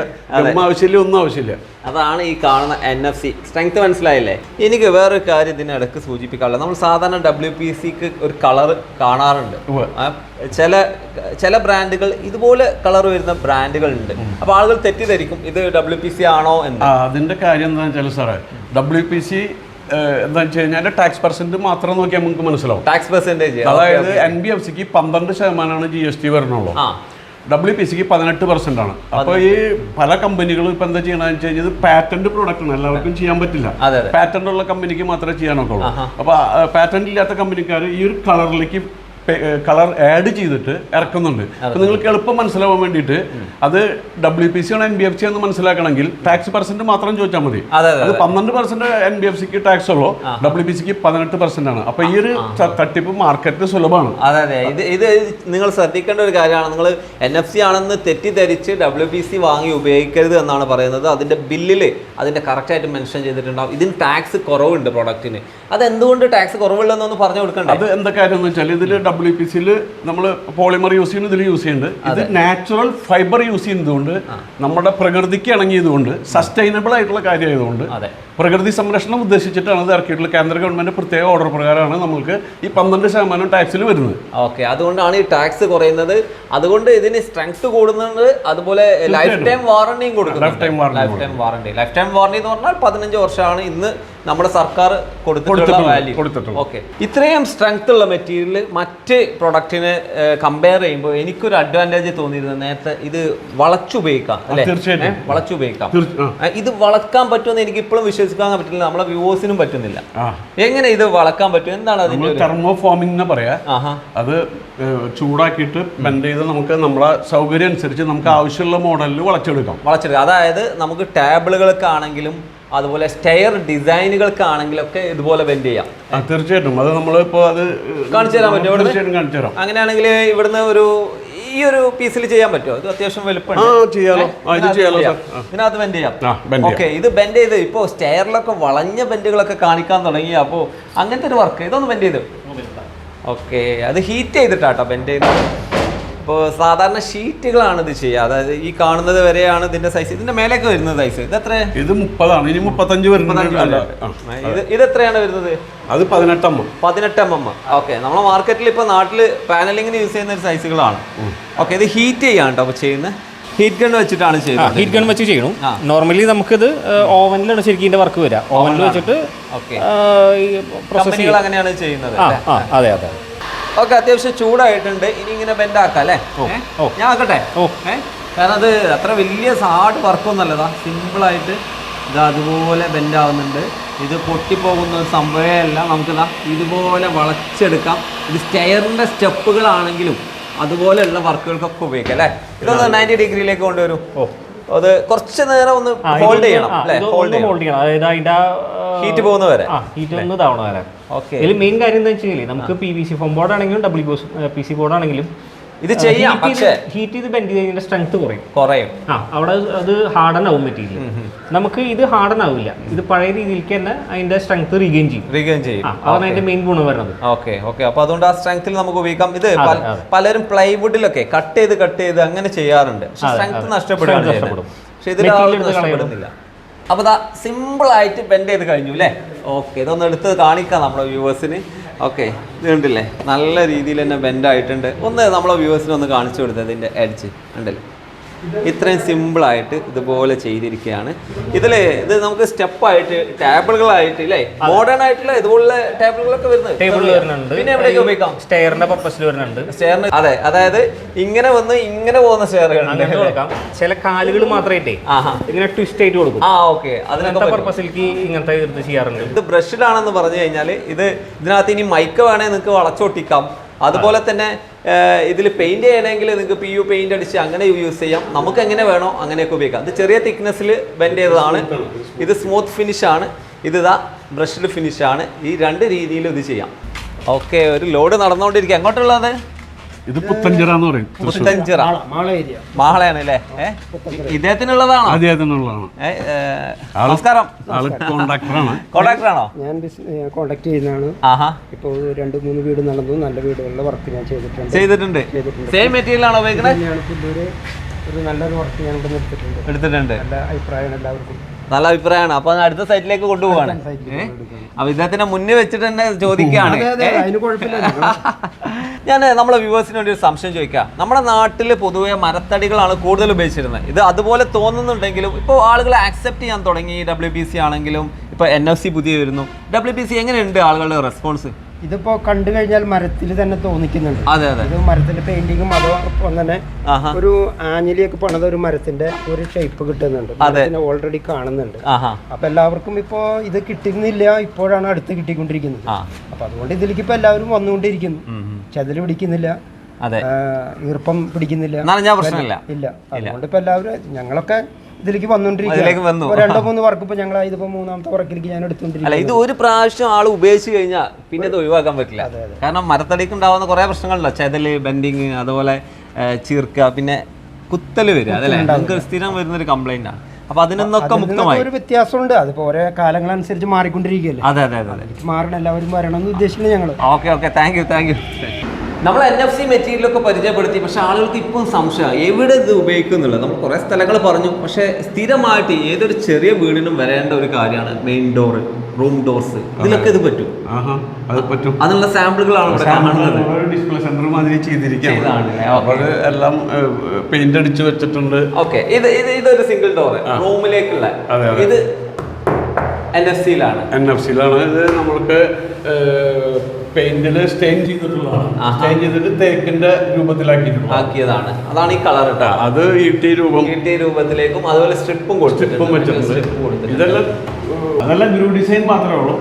ആവശ്യമില്ല ഒന്നും ആവശ്യമില്ല. അതാണ് ഈ കാണുന്ന എൻ എഫ് സി സ്ട്രെങ്ത് മനസ്സിലായില്ലേ? എനിക്ക് വേറൊരു കാര്യം ഇതിനിടക്ക് സൂചിപ്പിക്കാനുള്ളത്. നമ്മൾ സാധാരണ ഡബ്ല്യു പി സിക്ക് ഒരു കളർ കാണാറുണ്ട്. ചില ചില ബ്രാൻഡുകൾ ഇതുപോലെ കളർ വരുന്ന ബ്രാൻഡുകൾ ഉണ്ട് അപ്പോൾ ആളുകൾ തെറ്റിദ്ധരിക്കും. ഇത് ഡബ്ല്യു പി സി ആണോ എന്ന്. അതിന്റെ കാര്യം എന്താണെന്ന് വെച്ചാൽ സാറേ ഡബ്ല്യു പി സി എന്താ വെച്ച് കഴിഞ്ഞാൽ ടാക്സ് പെർസെന്റ് മാത്രം നോക്കിയാൽ നമുക്ക് മനസ്സിലാവും. ടാക്സ് പെർസെന്റേജ് അതായത് എൻ ബി എഫ് സിക്ക് പന്ത്രണ്ട് ശതമാനമാണ് ജി എസ് ടി വരണുള്ളൂ ഡബ്ല്യു പി സിക്ക് പതിനെട്ട് പെർസെന്റ് ആണ്. അപ്പോൾ ഈ പല കമ്പനികളും ഇപ്പൊ എന്താ ചെയ്യണമെന്ന് വെച്ച് കഴിഞ്ഞാൽ ഇത് പാറ്റന്റ് പ്രോഡക്റ്റ് ആണ് എല്ലാവർക്കും ചെയ്യാൻ പറ്റില്ല. പാറ്റന്റ് ഉള്ള കമ്പനിക്ക് മാത്രമേ ചെയ്യാനൊക്കെ ഉള്ളൂ. അപ്പൊ പാറ്റന്റ് ഇല്ലാത്ത കമ്പനിക്കാർ ഈ ഒരു കളറിലേക്ക് കളർ ആഡ് ചെയ്തിട്ട് ഇറക്കുന്നുണ്ട്. അപ്പൊ നിങ്ങൾക്ക് എളുപ്പം മനസ്സിലാവാൻ വേണ്ടിയിട്ട് അത് ഡബ്ല്യു പി സി ആണ് എൻ ബി എഫ് സി എന്ന് മനസ്സിലാക്കണമെങ്കിൽ ടാക്സ് പെർസെന്റ് മാത്രം ചോദിച്ചാൽ മതി. അതെ അതെ അത് പന്ത്രണ്ട് പെർസെന്റ് എൻ ബി എഫ് സിക്ക് ടാക്സ് ഉള്ളൂ. ഡബ്ല്യു പി സിക്ക് പതിനെട്ട് പെർസെന്റ് ആണ്. അപ്പൊ ഈ ഒരു തട്ടിപ്പ് മാർക്കറ്റ് സുലഭമാണ്. അതെ അതെ. ഇത് ഇത് നിങ്ങൾ ശ്രദ്ധിക്കേണ്ട ഒരു കാര്യമാണ്. നിങ്ങൾ എൻ എഫ് സി ആണെന്ന് തെറ്റിദ്ധരിച്ച് ഡബ്ല്യു പി സി വാങ്ങി ഉപയോഗിക്കരുത് എന്നാണ് പറയുന്നത്. അതിന്റെ ബില്ലിൽ അതിന്റെ കറക്റ്റായിട്ട് മെൻഷൻ ചെയ്തിട്ടുണ്ടാവും. ഇതിന് ടാക്സ് കുറവുണ്ട് പ്രൊഡക്റ്റിന് അതെന്തുകൊണ്ട് ടാക്സ് കുറവുള്ളതെന്നൊന്ന് പറഞ്ഞു കൊടുക്കേണ്ട? അത് എന്താ കാര്യം എന്ന് വെച്ചാൽ ഇതിൽ ഡബ്ല്യു പി സിയിൽ നമ്മൾ പോളിമർ യൂസ് ചെയ്യുന്നത് ഇതിൽ യൂസ് ചെയ്യുന്നുണ്ട്. ഇത് നാച്ചുറൽ ഫൈബർ യൂസ് ചെയ്യുന്നതുകൊണ്ട് നമ്മുടെ പ്രകൃതിക്ക് ഇണങ്ങിയതുകൊണ്ട് സസ്റ്റൈനബിൾ ആയിട്ടുള്ള കാര്യമായതുകൊണ്ട് പ്രകൃതി സംരക്ഷണം ഉദ്ദേശിച്ചിട്ടാണ് ഇത് ഇറക്കിയിട്ടുള്ളത്. കേന്ദ്ര ഗവൺമെന്റ് പ്രത്യേക ഓർഡർ പ്രകാരമാണ് നമുക്ക് ഈ പന്ത്രണ്ട് ശതമാനം ടാക്സിൽ വരുന്നത്. ഓക്കെ അതുകൊണ്ടാണ് ഈ ടാക്സ് കുറയുന്നത്. അതുകൊണ്ട് ഇതിന് സ്ട്രെങ്ത് കൂടുന്നുണ്ട് അതുപോലെ ലൈഫ് ടൈം വാറണ്ടിയും കൊടുക്കുന്നുണ്ട്. Lifetime warranty lifetime warranty lifetime warranty എന്ന് പറഞ്ഞാൽ പതിനഞ്ച് വർഷമാണ്. ഇന്ന് നമ്മുടെ സർക്കാർ കൊടുത്തിട്ടുള്ള വാല്യൂ. ഓക്കെ ഇത്രയും സ്ട്രെങ്ത് ഉള്ള മെറ്റീരിയൽ മറ്റ് പ്രൊഡക്റ്റിനെ കമ്പയർ ചെയ്യുമ്പോൾ എനിക്കൊരു അഡ്വാന്റേജ് തോന്നിയിരുന്നത് നേരത്തെ ഇത് വളച്ചുപയോഗിക്കാം അല്ലേ? തീർച്ചയായിട്ടും. വളച്ചുപയോഗിക്കാം. ഇത് വളക്കാൻ പറ്റുമെന്ന് എനിക്ക് ഇപ്പോഴും വിശ്വസിക്കാൻ പറ്റില്ല. നമ്മളെ വ്യൂവേഴ്സിനും പറ്റുന്നില്ല. എങ്ങനെ ഇത് വളക്കാൻ പറ്റും? എന്താണ് അതിന്റെ തെർമോ ഫോമിംഗ് എന്ന് പറയാ. അത് ചൂടാക്കിയിട്ട് ബെൻഡ് ചെയ്ത് നമുക്ക് നമ്മളെ സൗകര്യം അനുസരിച്ച് നമുക്ക് ആവശ്യമുള്ള മോഡലിൽ വളച്ചെടുക്കാം. വളച്ചെടുക്കാം. അതായത് നമുക്ക് ടേബിളുകൾക്കാണെങ്കിലും അതുപോലെ സ്റ്റെയർ ഡിസൈനുകൾക്കാണെങ്കിലൊക്കെ ഇതുപോലെ ബെൻഡ് ചെയ്യാം. തീർച്ചയായിട്ടും. അത് നമ്മളിപ്പോൾ അത് കാണിച്ചു തരാൻ പറ്റും? തീർച്ചയായിട്ടും കാണിച്ചു തരാം. അങ്ങനെയാണെങ്കിൽ ഇവിടുന്ന് ഒരു ഈ ഒരു പീസിൽ ചെയ്യാൻ പറ്റുമോ? ഇത് അത്യാവശ്യം വലുപ്പമുണ്ട്. ഇതിനകത്ത് ബെൻഡ് ചെയ്യാം. ഓക്കെ ഇത് ബെൻഡ് ചെയ്ത് ഇപ്പോൾ സ്റ്റെയറിലൊക്കെ വളഞ്ഞ ബെൻഡുകളൊക്കെ കാണിക്കാൻ തുടങ്ങി. അപ്പോൾ അങ്ങനത്തെ ഒരു വർക്ക് ഇതൊന്ന് ബെൻഡ് ചെയ്ത്. ഓക്കെ അത് ഹീറ്റ് ചെയ്തിട്ടാട്ടോ ബെൻഡ് ചെയ്ത് ഇപ്പോൾ സാധാരണ ഷീറ്റുകളാണ് ഇത് ചെയ്യുക. അതായത് ഈ കാണുന്നത് വരെയാണ് ഇതിന്റെ സൈസ് ഇതിന്റെ മേലേക്ക് വരുന്നത് സൈസ് ഇത് എത്ര? ഇത് മുപ്പതാണ്. ഇനി മുപ്പത്തഞ്ച് വരുന്നത്. ഇത് ഇത് എത്രയാണ് വരുന്നത്? അത് പതിനെട്ടമ്മ. പതിനെട്ട് എം എം ഓക്കെ. നമ്മളെ മാർക്കറ്റിൽ ഇപ്പോൾ നാട്ടിൽ പാനലിങ്ങിന് യൂസ് ചെയ്യുന്ന ഒരു സൈസുകളാണ് ഓക്കെ. ഇത് ഹീറ്റ് ചെയ്യാൻ കേട്ടോ അപ്പോൾ ചെയ്യുന്നത് ഹീറ്റ് ഗൺ വെച്ചിട്ടാണ് ചെയ്യുന്നത്. ഹീറ്റ് ഗൺ വെച്ച് ചെയ്യണം. നോർമലി നമുക്കിത് ഓവനിലാണ് ശരിക്കും ഇതിന്റെ വർക്ക് വരിക. ഓവനിൽ വെച്ചിട്ട് പ്രോസസ് അങ്ങനെയാണ് ചെയ്യുന്നത് അതെ അതെ. ഓക്കെ അത്യാവശ്യം ചൂടായിട്ടുണ്ട്. ഇനി ഇങ്ങനെ ബെൻഡ് ആക്കാം അല്ലേ? ഓ. ഞാൻ ആക്കട്ടെ? കാരണം അത് അത്ര വലിയ ഹാർഡ് വർക്കൊന്നല്ലതാ സിമ്പിളായിട്ട് ഇത് അതുപോലെ ബെൻഡ് ആവുന്നുണ്ട്. ഇത് പൊട്ടിപ്പോകുന്ന ഒരു സംഭവമേ അല്ല നമുക്കിതാ ഇതുപോലെ വളച്ചെടുക്കാം. ഇത് സ്റ്റെയറിന്റെ സ്റ്റെപ്പുകളാണെങ്കിലും അതുപോലെയുള്ള വർക്കുകൾക്കൊക്കെ ഉപയോഗിക്കാം അല്ലേ? ഇതൊന്ന് നയന്റി ഡിഗ്രിയിലേക്ക് കൊണ്ടുവരും. ഓ. അത് കുറച്ച് നേരം ഒന്ന് ഹോൾഡ് ചെയ്യണം ഹോൾഡ് ചെയ്യണം. അതായത് അതിന്റെ ഹീറ്റ് പോകുന്ന വരെ ഹീറ്റ് ഒന്ന് തവണ വരെ ഓക്കെ ഇതിൽ മെയിൻ കാര്യം എന്താ വെച്ചാൽ നമുക്ക് P V C foam board ആണെങ്കിലും ഡബ്ല്യു പി സി ബോർഡ് ആണെങ്കിലും ഇത് ചെയ്യാം പക്ഷേ ഹീറ്റ് ചെയ്ത് ബെൻഡ് ചെയ്ത് സ്ട്രെങ്ത് കുറയും. കുറയും. ആ അവിടെ അത് ഹാർഡൻ ആവും മെറ്റീരിയൽ നമുക്ക് ഇത് ഹാർഡൻ ആവില്ല. ഇത് പഴയ രീതിയിലേക്ക് തന്നെ അതിന്റെ സ്ട്രെങ്ത് റീഗെയിൻ ചെയ്യും. റീഗെയിൻ ചെയ്യും. അതാണ് അതിന്റെ മെയിൻ ഗുണം വരുന്നത്. ഓക്കെ ഓക്കെ അപ്പൊ അതുകൊണ്ട് ആ സ്ട്രെങ്ത്തിൽ നമുക്ക് ഉപയോഗിക്കാം. ഇത് പലരും പ്ലൈവുഡിലൊക്കെ കട്ട് ചെയ്ത് കട്ട് ചെയ്ത് അങ്ങനെ ചെയ്യാറുണ്ട്. സ്ട്രെങ്ത്. നഷ്ടപ്പെടുകയാണ് നഷ്ടപ്പെടും. പക്ഷെ ഇതിൽ. നഷ്ടപ്പെടുന്നില്ല. അപ്പൊ ദാ സിമ്പിൾ ആയിട്ട് ബെൻഡ് ചെയ്ത് കഴിഞ്ഞു അല്ലേ ഓക്കെ ഇതൊന്ന് എടുത്ത് കാണിക്കാം നമ്മുടെ വ്യൂവേഴ്സിന്. ഓക്കെ ഇത് നല്ല രീതിയിൽ തന്നെ ബെൻഡ് ആയിട്ടുണ്ട്. ഒന്ന് നമ്മളെ വ്യൂവേഴ്സിനൊന്ന് കാണിച്ചു കൊടുത്തത് ഇതിന്റെ എഡ്ജ് ഉണ്ടല്ലേ ഇത്രയും സിമ്പിളായിട്ട് ഇതുപോലെ ചെയ്തിരിക്കുകയാണ്. ഇതിൽ ഇത് നമുക്ക് സ്റ്റെപ്പായിട്ട് ടേബിളുകളായിട്ട് അല്ലേ മോഡേൺ ആയിട്ടുള്ള ഇതുപോലുള്ള ടേബിളുകളൊക്കെ വരുന്നത്. വരുന്നുണ്ട്. പിന്നെ എവിടെയൊക്കെ ഉപയോഗിക്കാം? സ്റ്റെയറിന്റെ പർപ്പസിൽ വരുന്നുണ്ട്. സ്റ്റെയറിന് അതെ അതായത് ഇങ്ങനെ വന്ന് ഇങ്ങനെ പോകുന്ന സ്റ്റെയറുകൾ. ചില കാലുകൾ മാത്രമായിട്ടേ ഇങ്ങനെ ട്വിസ്റ്റ് ആയിട്ട് കൊടുക്കും. ആ ഓക്കെ. പറ്റും. പർപ്പസിലേക്ക് ഇങ്ങനത്തെ ചെയ്യാറുണ്ട്. ഇത് ബ്രഷിലാണെന്ന് പറഞ്ഞു കഴിഞ്ഞാൽ ഇത് ഇതിനകത്ത് ഇനി മൈക്ക് വേണേൽ നിങ്ങൾക്ക് വളച്ചൊട്ടിക്കാം. അതുപോലെ തന്നെ ഇതിൽ പെയിന്റ് ചെയ്യണമെങ്കിൽ നിങ്ങൾക്ക് പി യു പെയിന്റ് അടിച്ച് അങ്ങനെ യൂസ് ചെയ്യാം. നമുക്ക് എങ്ങനെ വേണോ അങ്ങനെയൊക്കെ ഉപയോഗിക്കാം. ഇത് ചെറിയ തിക്നെസ്സിൽ ബെൻഡ് ചെയ്തതാണ്. ഇത് സ്മൂത്ത് ഫിനിഷ് ആണ്. ഇത് ഇതാ ബ്രഷിൽ ഫിനിഷ് ആണ്. ഈ രണ്ട് രീതിയിലും ഇത് ചെയ്യാം. ഓക്കെ ഒരു ലോഡ് നടന്നുകൊണ്ടിരിക്കുക. എങ്ങോട്ടുള്ളത്? ഇത് പുത്തഞ്ചിറ എന്ന് പറയും പുത്തഞ്ചിറ മാളയാണ് അല്ലേ ഇദ്ദേഹത്തിനുള്ളതാണ്? അദ്ദേഹത്തിനുള്ളതാണ് നമസ്കാരം. ആൾ കോണ്ടാക്ടറാണ് കോൺട്രാക്ടർ ഞാൻ കോണ്ടാക്ട് ചെയ്യുന്നതാണ്. ആഹാ. ഇപ്പോൾ രണ്ട് മൂന്ന് വീട് നടന്നു. നല്ല വീടുകളുടെ വർക്ക് ഞാൻ ചെയ്തിട്ടുണ്ട്. ചെയ്തിട്ടുണ്ട്. സെയിം മെറ്റീരിയൽ ആണോ ഉപയോഗിക്കുന്നത്? ഒരു നല്ലൊരു വർക്ക് ഞാൻ ഇവിടെ എടുത്തിട്ടുണ്ട് എടുത്തിട്ടുണ്ട്. നല്ല അഭിപ്രായമാണ് എല്ലാവർക്കും. നല്ല അഭിപ്രായമാണ്. അപ്പൊ അടുത്ത സൈറ്റിലേക്ക് കൊണ്ടുപോവാണ്? അപ്പൊ ഇദ്ദേഹത്തിന്റെ മുന്നിൽ വെച്ചിട്ട് തന്നെ ചോദിക്കുകയാണ്. ഞാൻ നമ്മളെ വ്യൂവേഴ്സിന് വേണ്ടി ഒരു സംശയം ചോദിക്കാം. നമ്മുടെ നാട്ടിൽ പൊതുവെ മരത്തടികളാണ് കൂടുതൽ ഉപയോഗിച്ചിരുന്നത്. ഇത് അതുപോലെ തോന്നുന്നുണ്ടെങ്കിലും ഇപ്പോൾ ആളുകൾ ആക്സെപ്റ്റ് ചെയ്യാൻ തുടങ്ങി. ഡബ്ല്യു ബി സി ആണെങ്കിലും ഇപ്പോൾ എൻ എഫ് സി പുതിയ വരുന്നു. ഡബ്ല്യു ബി സി എങ്ങനെയുണ്ട് ആളുകളുടെ റെസ്പോൺസ് ഇതിപ്പോ കണ്ടു കഴിഞ്ഞാൽ മരത്തിൽ തന്നെ തോന്നിക്കുന്നുണ്ട്. അതെ അതെ. ഇത് മരത്തിന്റെ പെയിന്റിങ്ങും അതോടൊപ്പം തന്നെ ഒരു ആഞ്ഞിലിയൊക്കെ പണിത ഒരു മരത്തിന്റെ ഒരു ഷേപ്പ് കിട്ടുന്നുണ്ട്. അതെ. ഓൾറെഡി കാണുന്നുണ്ട്. ആഹാ. അപ്പൊ എല്ലാവർക്കും ഇപ്പോ ഇത് കിട്ടുന്നില്ല ഇപ്പോഴാണ് അടുത്ത് കിട്ടിക്കൊണ്ടിരിക്കുന്നത്. അപ്പൊ അതുകൊണ്ട് ഇതിലേക്ക് ഇപ്പൊ എല്ലാവരും വന്നുകൊണ്ടിരിക്കുന്നു. ചതിൽ പിടിക്കുന്നില്ല. അതെ. ഈർപ്പം പിടിക്കുന്നില്ല. ഇല്ല. അതുകൊണ്ട് ഇപ്പൊ എല്ലാവരും ഞങ്ങളൊക്കെ ഇതിലേക്ക് അതിലേക്ക് വന്നോണ്ടിരിക്കും രണ്ടോ മൂന്ന് വർക്ക് ഇപ്പൊ ഞങ്ങൾ ഇതിപ്പോ മൂന്നാമത്തെ വർക്കിലേക്ക് ഞാൻ എടുത്തോണ്ടിരിക്കും ഇത് ഒരു പ്രാവശ്യം ആൾ ഉപയോഗിച്ച് കഴിഞ്ഞാൽ പിന്നെ ഇത് ഒഴിവാക്കാൻ പറ്റില്ല. കാരണം മരത്തടിക്ക് ഉണ്ടാവുന്ന കുറെ പ്രശ്നങ്ങളുണ്ടോ? ചെതൽ ബെൻഡിങ് അതുപോലെ ചീർക്ക പിന്നെ കുത്തൽ വരിക അതല്ലേ? നിങ്ങൾക്ക് സ്ഥിരം വരുന്ന ഒരു കംപ്ലൈന്റ് ആണ് അപ്പൊ അതിനൊന്നൊക്കെ മുക്തമായി. ഒരു വ്യത്യാസമുണ്ട്. അതിപ്പോ ഓരോ കാലങ്ങളനുസരിച്ച് മാറിക്കൊണ്ടിരിക്കുകയല്ലേ? അതെ അതെ അതെ മാറണം എല്ലാവരും വരണമെന്ന് ഉദ്ദേശിക്കുന്നത് ഞങ്ങൾ okay okay. Thank you thank you നമ്മൾ എൻ എഫ് സി മെറ്റീരിയലൊക്കെ പരിചയപ്പെടുത്തി പക്ഷെ ആളുകൾക്ക് ഇപ്പം സംശയം എവിടെ ഇത് ഉപയോഗിക്കുന്നുള്ളത്? നമ്മൾ കുറേ സ്ഥലങ്ങൾ പറഞ്ഞു പക്ഷേ സ്ഥിരമായിട്ട് ഏതൊരു ചെറിയ വീടിനും വരേണ്ട ഒരു കാര്യമാണ് മെയിൻ ഡോർ റൂം ഡോർസ് ഇതിലൊക്കെ ഇത് പറ്റും. പറ്റും. അതിനുള്ള സാമ്പിളുകളാണ് കാണുന്നത്. ഡിസ്പ്ലേ സെന്റർ മാതിരി ചെയ്തിരിക്കുകയാണ്? എല്ലാം പെയിന്റ് അടിച്ചു വെച്ചിട്ടുണ്ട്. ഓക്കെ. ഇത് ഇത് ഇതൊരു സിംഗിൾ ഡോർ റൂമിലേക്കുള്ള. ഇത് എൻ എഫ് സിയിലാണ് എൻ എഫ് സിയിലാണ് ഇത് നമ്മൾക്ക് പെയിന്റിൽ സ്റ്റെയിൻ ചെയ്തിട്ടുള്ളതാണ്. സ്റ്റെയിൻ ചെയ്തിട്ട് തേക്കിന്റെ രൂപത്തിലാക്കിയിട്ടുള്ളത് ആക്കിയതാണ്. അതാണ് ഈ കളർ കേട്ടോ. അത് ഈട്ടി രൂപം. ഈട്ടി രൂപത്തിലേക്കും അതുപോലെ സ്ട്രിപ്പും കൊടുത്തിട്ടുണ്ട്. ഇതെല്ലാം അതെല്ലാം ഗ്രൂ ഡിസൈൻ മാത്രമേ ഉള്ളൂ.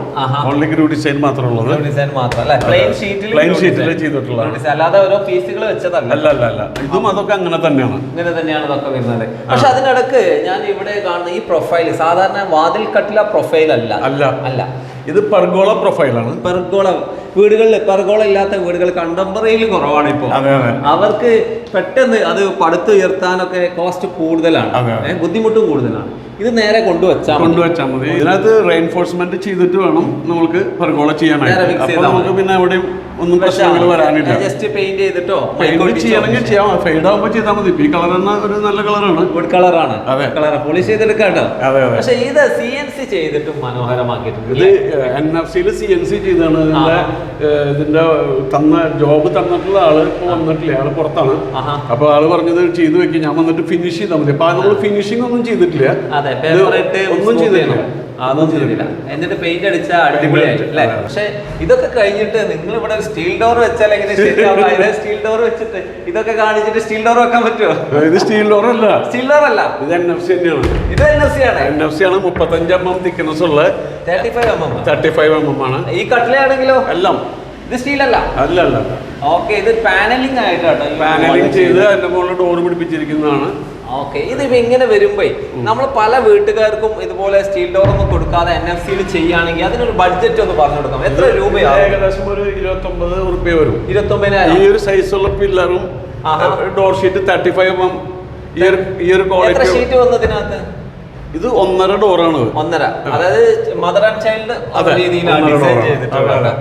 ഓൺലി ഗ്രൂ ഡിസൈൻ മാത്രമേ ഉള്ളൂ ഡിസൈൻ മാത്രം അല്ലേ പ്ലെയിൻ ഷീറ്റിൽ പ്ലെയിൻ ഷീറ്റിൽ ൽ അല്ലാതെ ഓരോ പീസുകൾ വെച്ചതല്ല. അല്ല അല്ല അല്ല. ഇതും അതൊക്കെ അങ്ങനെ തന്നെയാണ്. ഇങ്ങനെ തന്നെയാണ് ഇതൊക്കെ വരുന്നത്. പക്ഷെ അതിനിടക്ക് ഞാൻ ഇവിടെ കാണുന്ന ഈ പ്രൊഫൈൽ സാധാരണ വാതിൽ കട്ടില പ്രൊഫൈൽ അല്ല. അല്ല. അല്ല. ഇത് പെർഗോള പ്രൊഫൈലാണ് പെർഗോള വീടുകളിൽ പെർഗോള ഇല്ലാത്ത വീടുകൾ കണ്ടംപററിയിൽ കുറവാണ് ഇപ്പോൾ അവർക്ക് പെട്ടെന്ന് അത് പടുത്തുയർത്താനൊക്കെ കോസ്റ്റ് കൂടുതലാണ്. ബുദ്ധിമുട്ടും കൂടുതലാണ്. ഇത് നേരെ കൊണ്ടുവച്ചാൽ കൊണ്ടുവച്ചാൽ മതി. ഇതിനകത്ത് റെയിൻഫോഴ്സ്മെന്റ് ചെയ്തിട്ട് വേണം നമുക്ക് പെർഗോള ചെയ്യാനായിട്ട്. നമുക്ക് പിന്നെ എവിടെയും ഒന്നും പ്രശ്നങ്ങൾ വരാനില്ല. ജസ്റ്റ് പെയിന്റ് ചെയ്തിട്ടോ പെയിന്റ് ചെയ്യണമെങ്കിൽ ചെയ്യാം. ഫെയ്ഡ് ആകുമ്പോൾ ചെയ്താൽ മതി. ഈ കളർ എന്ന ഒരു നല്ല കളറാണ് ഗുഡ് കളറാണ് അതെ. കളർ പോളിഷ് ചെയ്തെടുക്കാട്ടോ. അതെ അതെ. പക്ഷേ ഇത് സി എൻ സി ചെയ്തിട്ടും മനോഹരമാക്കിയിട്ടുണ്ട്. ഇത് എൻ എഫ് സിയിൽ സി എൻ സി ചെയ്താണ് ഇതിന്റെ തന്ന ജോബ് തന്നിട്ടുള്ള ആൾ ഇപ്പൊ വന്നിട്ടില്ല? ആൾ പുറത്താണ്. അപ്പൊ ആൾ പറഞ്ഞത് ചെയ്തു വെക്കും. ഞാൻ വന്നിട്ട് ഫിനിഷ് ചെയ്താൽ മതി. അപ്പൊ നമ്മൾ ഫിനിഷിംഗ് ഒന്നും ചെയ്തിട്ടില്ല. ഒന്നും ചെയ്തില്ല ചെയ്തിട്ടില്ല. അതൊന്നും ചെയ്തില്ല എന്നിട്ട് പെയിന്റ് അടിച്ച അടിപൊളിയായി അല്ലേ? പക്ഷെ ഇതൊക്കെ കഴിഞ്ഞിട്ട് നിങ്ങൾ ഇവിടെ സ്റ്റീൽ ഡോർ വെച്ചാൽ എങ്ങനെ സ്റ്റീൽ ഡോർ വെച്ചിട്ട് ഇതൊക്കെ കാണിച്ചിട്ട് സ്റ്റീൽ ഡോർ വെക്കാൻ പറ്റുമോ ഇത് സ്റ്റീൽ ഡോർ അല്ല. സ്റ്റീൽ ഡോർ അല്ല. ഇത് എൻ എഫ് സി തന്നെയാണ്. ഇത് എൻ എഫ് സി ആണ്. എൻ എഫ് സി ആണ് മുപ്പത്തഞ്ച് എം എം തിക്നെസ് ഉള്ള thirty five M M thirty five M M ആണ്. ഈ കട്ടിലാണെങ്കിലോ? എല്ലാം. ഇത് സ്റ്റീൽ അല്ല. അല്ല അല്ല. ഓക്കെ ഇത് പാനലിംഗ് ആയിട്ടാണ് പാനലിംഗ് ചെയ്ത് അതിന്റെ മുകളിൽ ഡോർ പിടിപ്പിച്ചിരിക്കുന്നതാണ്. ഓക്കെ ഇത് ഇങ്ങനെ വരുമ്പോ നമ്മൾ പല വീട്ടുകാർക്കും ഇതുപോലെ സ്റ്റീൽ ഡോർ ഒന്നും കൊടുക്കാതെ എൻ എഫ് സിയിൽ ചെയ്യുകയാണെങ്കിൽ അതിനൊരു ബഡ്ജറ്റ് ഒന്ന് പറഞ്ഞു കൊടുക്കാം എത്ര രൂപയാണ് ഏകദേശം ഒരു ഇരുപത്തി ഒമ്പത് ഉറുപ്പ്യ വരും. ഇരുപത്തി ഈ ഒരു സൈസുള്ള പില്ലറും door sheet thirty five M ഈ ഒരു ഈ ഒരു ക്വാളിറ്റി ഷീറ്റ് വന്നതിനകത്ത് ഇത് ഒന്നര ഡോറാണ്. ഒന്നര. അതായത് മദർ ആൻഡ് ചൈൽഡ് രീതിയിലാണ് ഡിസൈൻ ചെയ്തിട്ടുള്ളത്.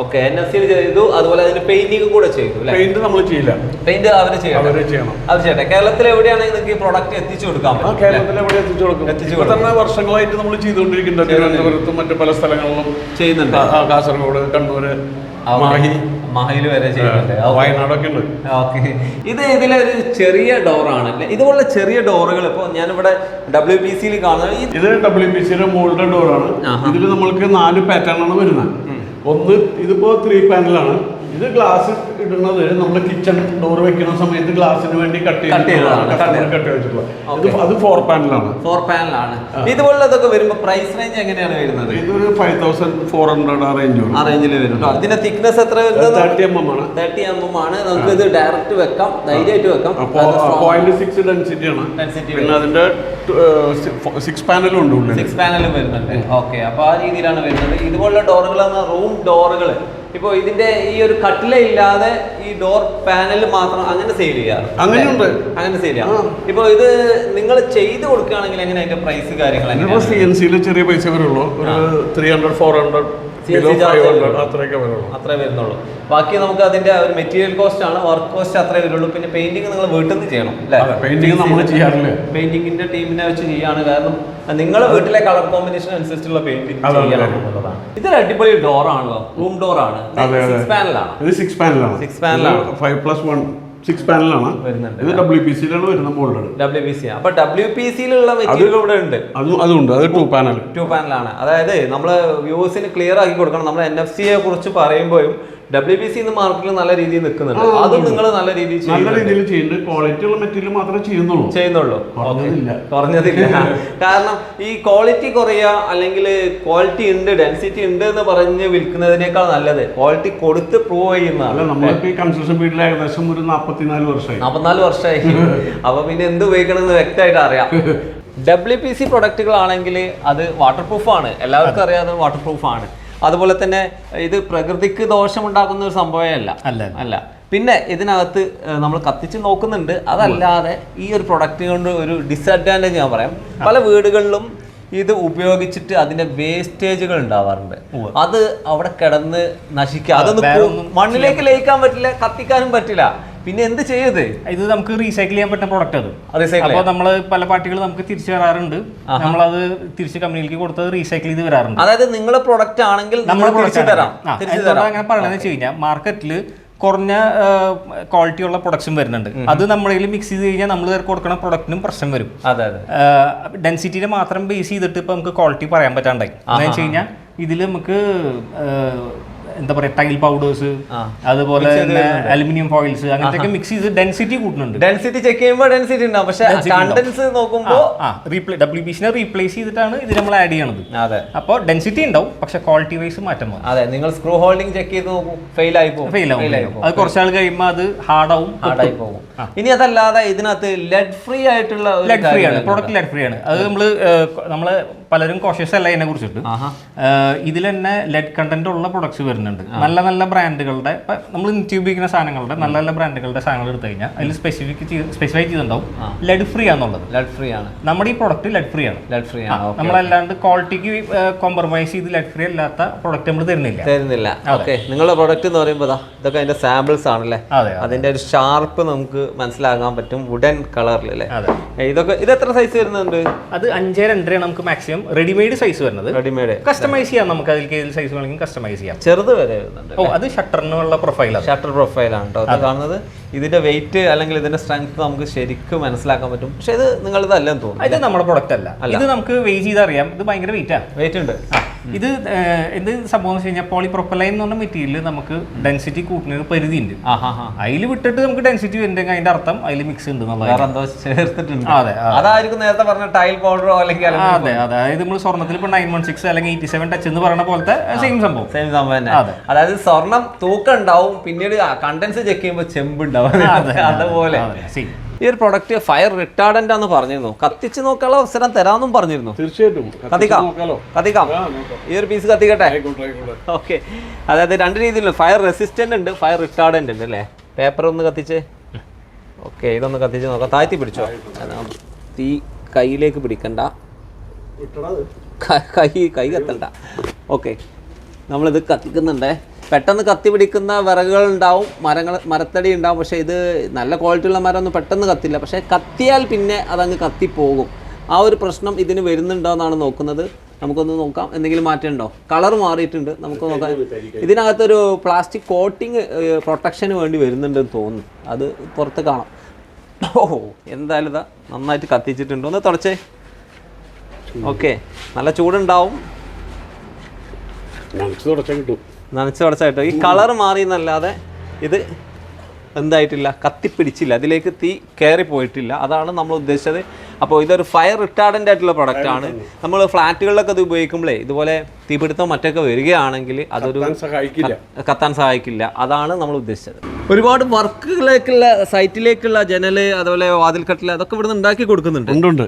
ഓക്കെ എൻ എഫ് സിയിൽ ചെയ്തു. അതുപോലെ അതിന് പെയിന്റിംഗ് കൂടെ ചെയ്തു പെയിന്റ് നമ്മൾ ചെയ്യില്ല. പെയിന്റ് അവർ ചെയ്യണം അവർ ചെയ്യണം. അത് ചെയ്യട്ടെ. കേരളത്തിൽ എവിടെയാണ് നിങ്ങൾക്ക് ഈ പ്രോഡക്റ്റ് എത്തിച്ചു കൊടുക്കാൻ? കേരളത്തിൽ എവിടെ എത്തിച്ചു കൊടുക്കും എത്തിച്ചു തന്നെ വർഷങ്ങളായിട്ട് നമ്മൾ ചെയ്തുകൊണ്ടിരിക്കുന്നുണ്ട്. തിരുവനന്തപുരത്തും മറ്റു പല സ്ഥലങ്ങളിലും. ചെയ്യുന്നുണ്ട്. കാസർഗോഡ് കണ്ണൂര് മാഹി. മഹയിൽ വരെ ചെയ്യുന്നുണ്ട്. ഓക്കേ. ഇത് ഇതിലൊരു ചെറിയ ഡോറാണ് അല്ലേ? ഇതുപോലുള്ള ചെറിയ ഡോറുകൾ ഇപ്പോൾ ഞാനിവിടെ ഡബ്ല്യു പി സിയിൽ കാണുന്നത്. ഇത് ഡബ്ല്യു പി സിയുടെ മുകളുടെ ഡോറാണ്. ഇതിൽ നമ്മൾക്ക് നാല് പാറ്റേൺ ആണ് വരുന്നത്. ഒന്ന് ഇതിപ്പോ ത്രീ പാനലാണ് ഇത് ഗ്ലാസ് ഇടുന്നത് നമ്മൾ കിച്ചൺ ഡോർ വെക്കുന്ന സമയത്ത് ഗ്ലാസിന് വേണ്ടി കട്ട് കട്ട് വെച്ചിട്ടുള്ളത് അത് ഫോർ പാനലാണ് ഫോർ പാനലാണ് ഇതുപോലുള്ളതൊക്കെ വരുമ്പോൾ പ്രൈസ് റേഞ്ച് എങ്ങനെയാണ് വരുന്നത്? ഇതൊരു ഫൈവ് തൗസൻഡ് ഫോർ ഹൺഡ്രഡ് ആ റേഞ്ച് ആ റേഞ്ചിൽ വരും അതിന്റെ ഇതിന്റെ തിക്നെസ് എത്ര വരുന്നത്? തേർട്ടി എം എം ആണ്. തേർട്ടി എം എം ആണ്. നമുക്ക് ഇത് ഡയറക്റ്റ് വെക്കാം. ധൈര്യമായിട്ട് വെക്കാം. പോയിന്റ് സിക്സ് ഡെൻസിറ്റി ആണ്. പിന്നെ അതിന്റെ സിക്സ് പാനലും ഉണ്ട് സിക്സ് പാനലും വരുന്നുണ്ട്. ഓക്കെ അപ്പൊ ആ രീതിയിലാണ് വരുന്നത്. ഇതുപോലുള്ള ഡോറുകൾ റൂം ഡോറുകൾ ഇപ്പോൾ ഇതിന്റെ ഈ ഒരു കട്ടില ഇല്ലാതെ ഈ ഡോർ പാനൽ മാത്രം അങ്ങനെ സെയിൽ ചെയ്യാറ് അങ്ങനെയുണ്ട്. അങ്ങനെ സെയിൽ ചെയ്യാം. ഇപ്പോൾ ഇത് നിങ്ങൾ ചെയ്ത് കൊടുക്കുകയാണെങ്കിൽ എങ്ങനെ അതിന്റെ പ്രൈസ് കാര്യങ്ങൾ സി എൻ സിയിൽ ചെറിയ പൈസ വരുള്ളൂ ഒരു ത്രീ ഹൺഡ്രഡ് ഫോർ ഹൺഡ്രഡ് അത്രേ വരുന്നുള്ളൂ. ബാക്കി നമുക്ക് അതിന്റെ ഒരു മെറ്റീരിയൽ കോസ്റ്റ് ആണ്. വർക്ക് കോസ്റ്റ് അത്രേ വരുള്ളൂ. പിന്നെ പെയിന്റിംഗ് നിങ്ങൾ വീട്ടിൽ നിന്ന് ചെയ്യണം painting നമ്മൾ ചെയ്യാറില്ല. പെയിന്റിംഗിന്റെ ടീമിനെ വെച്ച് ചെയ്യാണ്. കാരണം നിങ്ങൾ വീട്ടിലെ കളർ കോമ്പിനേഷൻ അനുസരിച്ചുള്ള പെയിന്റിംഗ്. ചെയ്യണം എന്നുള്ളതാണ് ഇതൊരു അടിപൊളി ഡോർ ആണല്ലോ. റൂം ഡോർ ആണ്. സിക്സ് പാനലാണ് സിക്സ് പാനലാണ് സിക്സ് പാനലാണ്. ഫൈവ് പ്ലസ് വൺ സിക്സ് പാനലാണ് വരുന്നുണ്ട്. ഇത് ഡബ്ല്യു പി സിയിലാണ് വരുന്ന ബോൾഡ് ഡബ്ല്യു പി സി അപ്പൊ ഡബ്ല്യു പി സിയിലുള്ള മെറ്റീരിയൽ ഇവിടെ ഉണ്ട്. അതുണ്ട്. അത് ടു പാനൽ ടു പാനലാണ് അതായത് നമ്മൾ വ്യൂസിന് ക്ലിയർ ആക്കി കൊടുക്കണം. നമ്മൾ എൻ എഫ് സിയെ കുറിച്ച് പറയുമ്പോഴും ഡബ്ല്യു ബി സി മാർക്കറ്റിൽ നല്ല രീതിയിൽ നിൽക്കുന്നുണ്ട് അതും നിങ്ങൾ നല്ല രീതിയിൽ നല്ല രീതിയിൽ ചെയ്യുന്നുണ്ട്. ക്വാളിറ്റി ഉള്ള മെറ്റീരിയൽ മാത്രമേ ചെയ്യുന്നുള്ളൂ. ചെയ്യുന്നുള്ളൂ. കുറഞ്ഞതില്ല. കാരണം ഈ ക്വാളിറ്റി കുറയുക അല്ലെങ്കിൽ ക്വാളിറ്റി ഉണ്ട് ഡെൻസിറ്റി ഉണ്ട് എന്ന് പറഞ്ഞ് വിൽക്കുന്നതിനേക്കാൾ നല്ലത്. ക്വാളിറ്റി കൊടുത്ത് പ്രൂവ് ചെയ്യുന്നതാണ്. നമ്മളിപ്പോ ഈ കൺസ്ട്രക്ഷൻ ഫീൽഡിൽ ഏകദേശം ഒരു വർഷമായി. നാൽപ്പത്തിനാല് വർഷമായി. അപ്പൊ പിന്നെ എന്ത് ഉപയോഗിക്കണമെന്ന് വ്യക്തമായിട്ട് അറിയാം. ഡബ്ല്യു പി സി പ്രൊഡക്റ്റുകളാണെങ്കിൽ അത് വാട്ടർ പ്രൂഫാണ് എല്ലാവർക്കും അറിയാതെ വാട്ടർ പ്രൂഫാണ് അതുപോലെ തന്നെ ഇത് പ്രകൃതിക്ക് ദോഷമുണ്ടാക്കുന്ന ഒരു സംഭവമേ അല്ല അല്ല. പിന്നെ ഇതിനകത്ത് നമ്മൾ കത്തിച്ച് നോക്കുന്നുണ്ട്. അതല്ലാതെ ഈ ഒരു പ്രൊഡക്റ്റ് കൊണ്ട് ഒരു ഡിസഡ്വാന്റേജ് ഞാൻ പറയാം. പല വീടുകളിലും ഇത് ഉപയോഗിച്ചിട്ട് അതിന്റെ വേസ്റ്റേജുകൾ ഉണ്ടാവാറുണ്ട്. അത് അവിടെ കിടന്ന് നശിക്കുക അതൊന്നും മണ്ണിലേക്ക് ലയിക്കാൻ പറ്റില്ല കത്തിക്കാനും പറ്റില്ല. പിന്നെ എന്ത് ചെയ്യത് ഇത് നമുക്ക് റീസൈക്കിൾ ചെയ്യാൻ പറ്റുന്ന പ്രോഡക്റ്റ് അത്. അപ്പൊ അപ്പോൾ നമ്മൾ പല പാർട്ടികൾ നമുക്ക് തിരിച്ചു വരാറുണ്ട്. നമ്മളത് തിരിച്ച് കമ്പനിയിലേക്ക് കൊടുത്തത് റീസൈക്കിൾ ചെയ്ത് വരാറുണ്ട്. അതായത് നിങ്ങളെ പ്രോഡക്റ്റ് ആണെങ്കിൽ നമ്മൾ തിരിച്ചു തരാം. അങ്ങനെ പറയണെന്ന് വെച്ച് കഴിഞ്ഞാൽ മാർക്കറ്റിൽ കുറഞ്ഞ ക്വാളിറ്റി ഉള്ള പ്രൊഡക്ഷൻ വരുന്നുണ്ട്. അത് നമ്മളിൽ മിക്സ് ചെയ്ത് കഴിഞ്ഞാൽ നമ്മൾ കൊടുക്കുന്ന പ്രൊഡക്റ്റിനും പ്രശ്നം വരും. ഡെൻസിറ്റിനെ മാത്രം ബേസ് ചെയ്തിട്ട് ഇപ്പൊ നമുക്ക് ക്വാളിറ്റി പറയാൻ പറ്റാണ്ടായി. എന്ന് വെച്ച് കഴിഞ്ഞാൽ ഇതിൽ നമുക്ക് എന്താ പറയാ ടൈൽ പൗഡേഴ്സ് അതുപോലെ തന്നെ അലുമിനിയം ഫോയിൽസ് അങ്ങനത്തെ മിക്സ് ചെയ്ത് ഡെൻസിറ്റി കൂട്ടുന്നുണ്ട്. ഡെൻസിറ്റി ചെക്ക് ചെയ്യുമ്പോൾ ഡെൻസിറ്റി ഉണ്ടാവും. പക്ഷേ കണ്ടൻസ് നോക്കുമ്പോൾ ഡബ്ല്യു ബി സിനെ റീപ്ലേസ് ചെയ്തിട്ടാണ് ഇത് നമ്മൾ ആഡ് ചെയ്യണത്. അതെ. അപ്പോൾ ഡെൻസിറ്റി ഉണ്ടാവും പക്ഷേ ക്വാളിറ്റി വൈസ് മാറ്റം വരും അതെ നിങ്ങൾ സ്ക്രൂ ഹോൾഡിംഗ് ചെക്ക് ചെയ്ത് നോക്കും. ഫെയിൽ ആയി പോകും. ഫെയിൽ ആവും അത് കുറച്ചാൾ കഴിയുമ്പോൾ അത് ഹാർഡ് ആവും ഹാർഡ് ആയി പോകും. ഇനി അതല്ലാതെ ഇതിനകത്ത് ലെഡ് ഫ്രീ ആയിട്ടുള്ള ലെഡ് ഫ്രീ ആണ് പ്രോഡക്റ്റ് ലെഡ് ഫ്രീ ആണ്. അത് നമ്മൾ നമ്മൾ പലരും കോഷ്യസ് അല്ല ഇതിനെ കുറിച്ചിട്ട്. ഇതിൽ തന്നെ ലെഡ് കണ്ടന്റ് ഉള്ള പ്രൊഡക്ട്സ് വരുന്നുണ്ട്. നല്ല നല്ല ബ്രാൻഡുകളുടെ നമ്മൾ നിത്യം ഉപയോഗിക്കുന്ന സാധനങ്ങളുടെ നല്ല നല്ല ബ്രാൻഡുകളുടെ സാധനങ്ങൾ എടുത്തു കഴിഞ്ഞാൽ അതിൽ സ്പെസിഫിക് സ്പെസിഫൈ ചെയ്തിട്ടുണ്ടാവും. ലെഡ് ഫ്രീ ആണെന്നുള്ളത് ലെഡ് ഫ്രീ ആണ്. നമ്മുടെ ഈ പ്രൊഡക്റ്റ് ലെഡ് ഫ്രീ ആണ്. ലെഡ് ഫ്രീ ആണ്. നമ്മളല്ലാണ്ട് ക്വാളിറ്റിക്ക് കോംപ്രമൈസ് ചെയ്ത് ലെഡ് ഫ്രീ അല്ലാത്ത പ്രൊഡക്റ്റ് നമ്മൾ തരുന്നില്ല. തരുന്നില്ല. ഓക്കെ നിങ്ങളുടെ പ്രൊഡക്റ്റ് എന്ന് പറയുമ്പോൾ ഇതൊക്കെ അതിന്റെ സാമ്പിൾസ് ആണല്ലേ? അതെ അതിന്റെ ഒരു ഷാർപ്പ് നമുക്ക് മനസ്സിലാക്കാൻ പറ്റും വുഡൻ കളറിൽ അല്ലേ? അതെ. ഇതൊക്കെ ഇത് എത്ര സൈസ് വരുന്നുണ്ട്? അത് അഞ്ചേ രണ്ടരയാണ് നമുക്ക് മാക്സിമം റെഡിമെയ്ഡ് സൈസ് വരുന്നത്. റെഡിമെയ്ഡ് കസ്റ്റമൈസ് ചെയ്യാം നമുക്ക് അതിൽ സൈസ് വേണമെങ്കിൽ കസ്റ്റമൈസ് ചെയ്യാം. ചെറുത് വരെ വരുന്നുണ്ട് ഓ അത് ഷട്ടറിനുള്ള പ്രൊഫൈലാണ്. ഷട്ടർ പ്രൊഫൈലാണ് കേട്ടോ അത്. കാണുന്നത് ഇതിന്റെ വെയിറ്റ് അല്ലെങ്കിൽ ഇതിന്റെ സ്ട്രെങ്ത് നമുക്ക് ശരിക്കും മനസ്സിലാക്കാൻ പറ്റും. പക്ഷെ ഇത് നിങ്ങൾ ഇതല്ല തോന്നുന്നു ഇത് നമ്മുടെ പ്രൊഡക്റ്റ് അല്ല. ഇത് നമുക്ക് വെയ് ചെയ്ത് അറിയാം. ഇത് ഭയങ്കര വെയിറ്റ് ആണ് വെയിറ്റ് ഉണ്ട്. ഇത് എന്ത് സംഭവം വെച്ച് കഴിഞ്ഞാൽ പോളിപ്രൊപ്പലൈൻ എന്ന് പറഞ്ഞ മെറ്റീരിയൽ നമുക്ക് ഡെൻസിറ്റി കൂട്ടുന്ന ഒരു പരിധി ഉണ്ട്. അതിൽ വിട്ടിട്ട് നമുക്ക് ഡെൻസിറ്റി വരുന്നുണ്ടെങ്കിൽ അതിന്റെ അർത്ഥം അതിൽ മിക്സ് ഉണ്ട് ചേർത്തിട്ടുണ്ട്. അതെ. അതായിരിക്കും നേരത്തെ പറഞ്ഞ ടൈൽ പൗഡറോ അല്ലെങ്കിൽ അതെ അതെ. അതായത് നമ്മൾ സ്വർണത്തിൽ ഇപ്പൊ നയൻ വൺ സിക്സ് അല്ലെങ്കിൽ എയ്റ്റി സെവൻ ടച്ച് എന്ന് പറയുന്ന പോലത്തെ സെയിം സംഭവം. സെയിം സംഭവം തന്നെ. അതായത് സ്വർണം തൂക്കം ഉണ്ടാവും. പിന്നീട് കണ്ടൻസ് ചെക്ക് ചെയ്യുമ്പോൾ ചെമ്പ് ഉണ്ടാവും. അതെ, അതുപോലെ. ഈ ഒരു പ്രൊഡക്റ്റ് ഫയർ റിട്ടാർഡന്റ് ആണെന്ന് പറഞ്ഞിരുന്നു. കത്തിച്ച് നോക്കാനുള്ള അവസരം തരാമെന്നും പറഞ്ഞിരുന്നു. തീർച്ചയായിട്ടും. കത്തിക്കാം. കത്തിക്കാം. ഈ ഒരു പീസ് കത്തിക്കട്ടെ? ഓക്കെ അതായത് രണ്ട് രീതിയിലും ഫയർ റെസിസ്റ്റന്റ് ഉണ്ട് ഫയർ റിട്ടാർഡന്റ് ഉണ്ട് അല്ലേ? പേപ്പർ ഒന്ന് കത്തിച്ച്. ഓക്കെ ഇതൊന്ന് കത്തിച്ച് നോക്കാം. താഴ്ത്തി പിടിച്ചോ? അതാ, തീ കയ്യിലേക്ക് പിടിക്കണ്ട. കൈ കൈ കത്തണ്ട. ഓക്കെ നമ്മളിത് കത്തിക്കുന്നുണ്ട്. പെട്ടെന്ന് കത്തി പിടിക്കുന്ന വിറകുകൾ ഉണ്ടാവും മരങ്ങൾ മരത്തടി ഉണ്ടാവും. പക്ഷേ ഇത് നല്ല ക്വാളിറ്റി ഉള്ള മരം ഒന്നും പെട്ടെന്ന് കത്തില്ല. പക്ഷേ കത്തിയാൽ പിന്നെ അതങ്ങ് കത്തിപ്പോകും. ആ ഒരു പ്രശ്നം ഇതിന് വരുന്നുണ്ടോ എന്നാണ് നോക്കുന്നത്. നമുക്കൊന്ന് നോക്കാം. എന്തെങ്കിലും മാറ്റം ഉണ്ടോ കളർ മാറിയിട്ടുണ്ട്. നമുക്ക് നോക്കാം. ഇതിനകത്തൊരു പ്ലാസ്റ്റിക് കോട്ടിങ് പ്രൊട്ടക്ഷന് വേണ്ടി വരുന്നുണ്ടെന്ന് തോന്നുന്നു. അത് പുറത്ത് കാണാം. ഓ എന്തായാലും ഇതാ നന്നായിട്ട് കത്തിച്ചിട്ടുണ്ട്. ഒന്ന് തുടച്ചേ. ഓക്കെ. നല്ല ചൂടുണ്ടാവും. തുടച്ചാൽ കിട്ടും. നനച്ച് തുടച്ചായിട്ടോ ഈ കളർ മാറി എന്നല്ലാതെ ഇത് എന്തായിട്ടില്ല കത്തിപ്പിടിച്ചില്ല. അതിലേക്ക് തീ കയറി പോയിട്ടില്ല. അതാണ് നമ്മൾ ഉദ്ദേശിച്ചത്. അപ്പോൾ ഇതൊരു ഫയർ റിട്ടാർഡന്റ് ആയിട്ടുള്ള പ്രൊഡക്റ്റ് ആണ്. നമ്മൾ ഫ്ലാറ്റുകളിലൊക്കെ ഇത് ഉപയോഗിക്കുമ്പോഴേ ഇതുപോലെ തീപിടുത്തം മറ്റൊക്കെ വരികയാണെങ്കിൽ അതൊരു സഹായിക്കില്ല. കത്താൻ സഹായിക്കില്ല. അതാണ് നമ്മൾ ഉദ്ദേശിച്ചത്. ഒരുപാട് വർക്കുകളിലേക്കുള്ള സൈറ്റിലേക്കുള്ള ജനൽ അതുപോലെ വാതിൽക്കട്ടിൽ അതൊക്കെ ഇവിടുന്ന് ഉണ്ടാക്കി കൊടുക്കുന്നുണ്ട്. ഉണ്ട് ഉണ്ട്.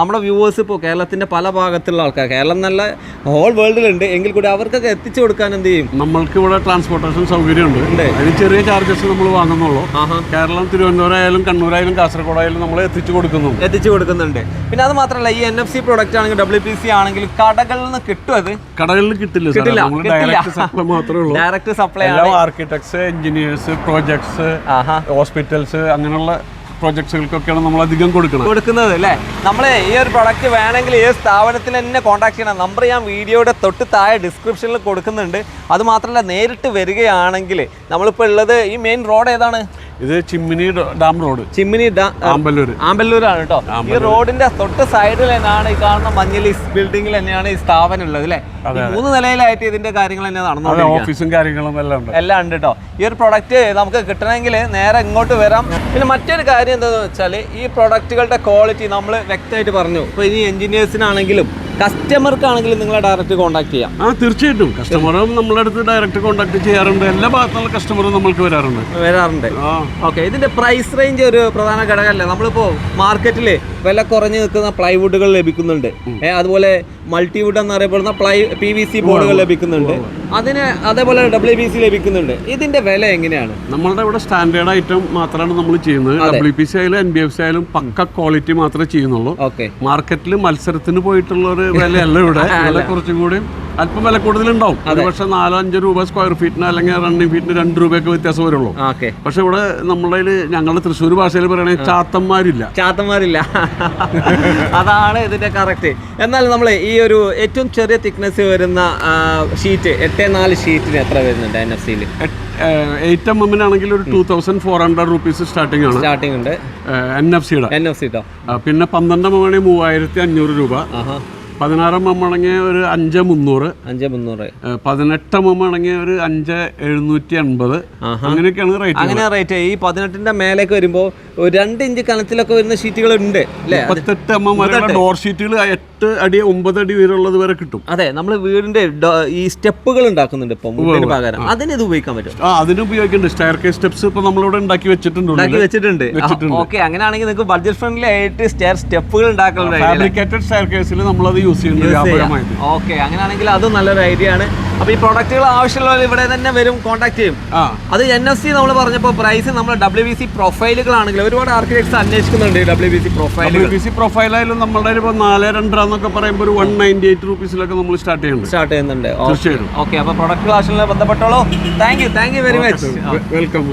നമ്മുടെ വ്യൂവേഴ്സ് ഇപ്പോൾ കേരളത്തിന്റെ പല ഭാഗത്തുള്ള ആൾക്കാർ കേരളം നല്ല ഹോൾ വേൾഡിലുണ്ട് എങ്കിൽ കൂടി അവർക്കൊക്കെ എത്തിച്ചു കൊടുക്കാൻ എന്ത് ചെയ്യും? നമ്മൾക്ക് ഇവിടെ ട്രാൻസ്പോർട്ടേഷൻ സൗകര്യമുണ്ട്. അതിന് ചെറിയ ചാർജസ് നമ്മൾ വാങ്ങുന്നുള്ളൂ. കേരളം തിരുവനന്തപുരം ആയാലും കണ്ണൂരായാലും കാസർഗോഡായാലും നമ്മൾ എത്തിച്ചു കൊടുക്കുന്നുണ്ട്. എത്തിച്ചു കൊടുക്കുന്നുണ്ട്. പിന്നെ അത് മാത്രമല്ല ഈ എൻ എഫ് സി പ്രൊഡക്റ്റ് ആണെങ്കിൽ ഡബ്ല്യു പി സി ആണെങ്കിൽ കടകളിൽ നിന്ന് കിട്ടും അത്. കടകളിൽ കിട്ടില്ല. ഡയറക്റ്റ് സപ്ലൈ എല്ലാ ആർക്കിടെക്ട്സ് എഞ്ചിനീയേഴ്സ് പ്രോജക്ട്സ് ഹോസ്പിറ്റൽസ് അങ്ങനെയുള്ള പ്രോജക്ട്സുകൾക്കൊക്കെയാണ് നമ്മൾ അധികം കൊടുക്കുന്നത്. കൊടുക്കുന്നത് അല്ലേ? നമ്മൾ ഈ ഒരു പ്രൊഡക്റ്റ് വേണമെങ്കിൽ ഈ സ്ഥാപനത്തിൽ തന്നെ കോൺടാക്ട് ചെയ്യണം. നമ്പർ ഞാൻ വീഡിയോയുടെ തൊട്ട് താഴെ ഡിസ്ക്രിപ്ഷനിൽ കൊടുക്കുന്നുണ്ട്. അത് മാത്രമല്ല നേരിട്ട് വരികയാണെങ്കിൽ നമ്മളിപ്പോൾ ഉള്ളത് ഈ മെയിൻ റോഡ് ഏതാണ്? ഇത് ചിമ്മിനി ഡാം റോഡ്. ചിമ്മിനി ആമ്പല്ലൂർ ആമ്പല്ലൂരാണ് കേട്ടോ. ഈ റോഡിന്റെ തൊട്ട് സൈഡിൽ തന്നെയാണ് ഈ കാണുന്ന മഞ്ഞലീസ് ബിൽഡിംഗിൽ തന്നെയാണ് ഈ സ്ഥാപനം ഉള്ളത് അല്ലേ? മൂന്ന് നിലയിലായിട്ട് ഇതിന്റെ കാര്യങ്ങൾ തന്നെ നടന്നു ഓഫീസും കാര്യങ്ങളും എല്ലാം ഉണ്ട്. എല്ലാം ഉണ്ട് കേട്ടോ. ഈ ഒരു പ്രൊഡക്റ്റ് നമുക്ക് കിട്ടണമെങ്കിൽ നേരെ ഇങ്ങോട്ട് വരാം. പിന്നെ മറ്റൊരു കാര്യം എന്താണെന്ന് വെച്ചാൽ ഈ പ്രൊഡക്റ്റുകളുടെ ക്വാളിറ്റി നമ്മൾ വ്യക്തമായിട്ട് പറഞ്ഞു. ഇപ്പോൾ ഇനി എഞ്ചിനീയേഴ്സിനാണെങ്കിലും കസ്റ്റമർക്കാണെങ്കിലും നിങ്ങളെ ഡയറക്റ്റ് കോൺടാക്ട് ചെയ്യാം. ആ തീർച്ചയായിട്ടും. കസ്റ്റമറും നമ്മളെ അടുത്ത് ഡയറക്റ്റ് കോൺടാക്ട് ചെയ്യാറുണ്ട്. എല്ലാ ഭാഗത്തുള്ള കസ്റ്റമറും നമ്മൾക്ക് വരാറുണ്ട്. വരാറുണ്ട്. ഓക്കെ ഇതിന്റെ പ്രൈസ് റേഞ്ച് ഒരു പ്രധാന ഘടകമല്ലേ? നമ്മളിപ്പോ മാർക്കറ്റിൽ വില കുറഞ്ഞു നിൽക്കുന്ന പ്ലൈവുഡുകൾ ലഭിക്കുന്നുണ്ട്. അതുപോലെ മൾട്ടിവുഡ് എന്നറിയപ്പെടുന്ന പ്ലൈ പി വി സി ബോർഡുകൾ ലഭിക്കുന്നുണ്ട്. അതിന് അതേപോലെ ഡബ്ല്യു ബി സി ലഭിക്കുന്നുണ്ട്. ഇതിന്റെ വില എങ്ങനെയാണ്? നമ്മളുടെ ഇവിടെ സ്റ്റാൻഡേർഡ് ഐറ്റം മാത്രമാണ് നമ്മൾ ചെയ്യുന്നത്. ഡബ്ല്യു പി സി ആയാലും എൻ ബി എഫ് സി ആയാലും പക്ക ക്വാളിറ്റി മാത്രമേ ചെയ്യുന്നുള്ളൂ. മാർക്കറ്റിൽ മത്സരത്തിന് പോയിട്ടുള്ള ഒരു വിലയല്ല ഇവിടെ. കുറച്ചും കൂടി അല്പം വില കൂടുതലുണ്ടാവും. അത്. പക്ഷെ നാലോ അഞ്ചോ രൂപ സ്ക്വയർ ഫീറ്റിന് അല്ലെങ്കിൽ റണ്ണിങ് ഫീറ്റിന് രണ്ട് രൂപയൊക്കെ വ്യത്യാസം വരുള്ളൂ. ഓക്കെ. പക്ഷെ ഇവിടെ നമ്മുടെ ഞങ്ങളുടെ തൃശ്ശൂർ ഭാഷയിൽ പറയണേ ചാത്തന്മാരില്ല. ചാത്തന്മാരില്ല. അതാണ് ഇതിന്റെ കറക്റ്റ് എന്നാൽ നമ്മൾ ഈ ഒരു ഏറ്റവും ചെറിയ തിക്നെസ് വരുന്ന ഷീറ്റ് എട്ട് നാല് ഷീറ്റിന് എത്ര വരുന്നുണ്ട് എൻ എഫ് സിയിൽ എയ്റ്റ് എം എമ്മിനാണെങ്കിൽ ഒരു two thousand four hundred rupees starting ആണ്. സ്റ്റാർട്ടിംഗ് ഉണ്ട്. എൻ എഫ് സിയുടെ എൻ എഫ് സി പിന്നെ പന്ത്രണ്ട് എം എമ്മാണെങ്കിൽ മൂവായിരത്തി അഞ്ഞൂറ് രൂപ. പതിനാറ് എം എം ആണെങ്കിൽ ഒരു അഞ്ച് മുന്നൂറ്. അഞ്ച് മുന്നൂറ്. പതിനെട്ട് എം എം ആണെങ്കിൽ ഒരു അഞ്ച് എഴുന്നൂറ്റി എൺപത് അങ്ങനെയൊക്കെയാണ് റേറ്റ് അങ്ങനെ റേറ്റ് ഈ പതിനെട്ടിന്റെ മേലേക്ക് വരുമ്പോൾ ഒരു രണ്ട് ഇഞ്ച് കനത്തിലൊക്കെ വരുന്ന ഷീറ്റുകൾ ഉണ്ട് മുപ്പത്തെട്ട് എം എം വരെയുള്ള ഡോർ ഷീറ്റുകൾ എട്ട് അടി ഒമ്പത് അടി വരെയുള്ളത് വരെ കിട്ടും. അതെ നമ്മൾ വീടിന്റെ ഈ സ്റ്റെപ്പുകൾ ഉണ്ടാക്കുന്നുണ്ട് ഇപ്പം പകരം. അതിന് ഇത് ഉപയോഗിക്കാൻ പറ്റും? ആ അതിന് ഉപയോഗിക്കുന്നുണ്ട്. സ്റ്റയർ കേസ് സ്റ്റെപ്സ് ഇപ്പൊ നമ്മളിവിടെ ഉണ്ടാക്കി വെച്ചിട്ടുണ്ട് ഉണ്ടാക്കി വെച്ചിട്ടുണ്ട്. ഓക്കെ അങ്ങനെയാണെങ്കിൽ നിങ്ങൾക്ക് ബഡ്ജറ്റ് ഫ്രണ്ട്ലി ആയിട്ട് സ്റ്റെയർ സ്റ്റെപ്പുകൾ ഉണ്ടാക്കുന്നുണ്ട് ഫാബ്രിക്കേറ്റഡ് സ്റ്റയർ കേസിൽ നമ്മളത് യൂസ് ചെയ്യുന്നുണ്ട് ഓക്കെ അങ്ങനെയാണെങ്കിൽ അതും നല്ലൊരു ഐഡിയ ആണ്. അപ്പൊ ഈ പ്രൊഡക്റ്റുകൾ ആവശ്യമുള്ളവർ ഇവിടെ തന്നെ വരും കോൺടാക്ട് ചെയ്യും. അത് എൻ എസ് സി നമ്മൾ പറഞ്ഞപ്പോൾ പ്രൈസ് നമ്മൾ ഡബ്ല്യു ബി സി പ്രൊഫൈലുകളാണെങ്കിൽ ഒരുപാട് ആർക്കിടെക്ട്സ് അന്വേഷിക്കുന്നുണ്ട് W B C profile W B C പ്രൊഫൈലായാലും നമ്മളുടെ ഇപ്പോൾ നാല് രണ്ടര എന്നൊക്കെ പറയുമ്പോൾ ഒരു വൺ നയന്റി എയ്റ്റ് റുപ്പീസിലൊക്കെ നമ്മൾ സ്റ്റാർട്ട് ചെയ്യുന്നുണ്ട്. സ്റ്റാർട്ട് ചെയ്യുന്നുണ്ട്. തീർച്ചയായിട്ടും. ഓക്കെ അപ്പോൾ പ്രൊഡക്റ്റ് ആവശ്യമുള്ള ബന്ധപ്പെട്ടോളൂ. Thank you thank you very much welcome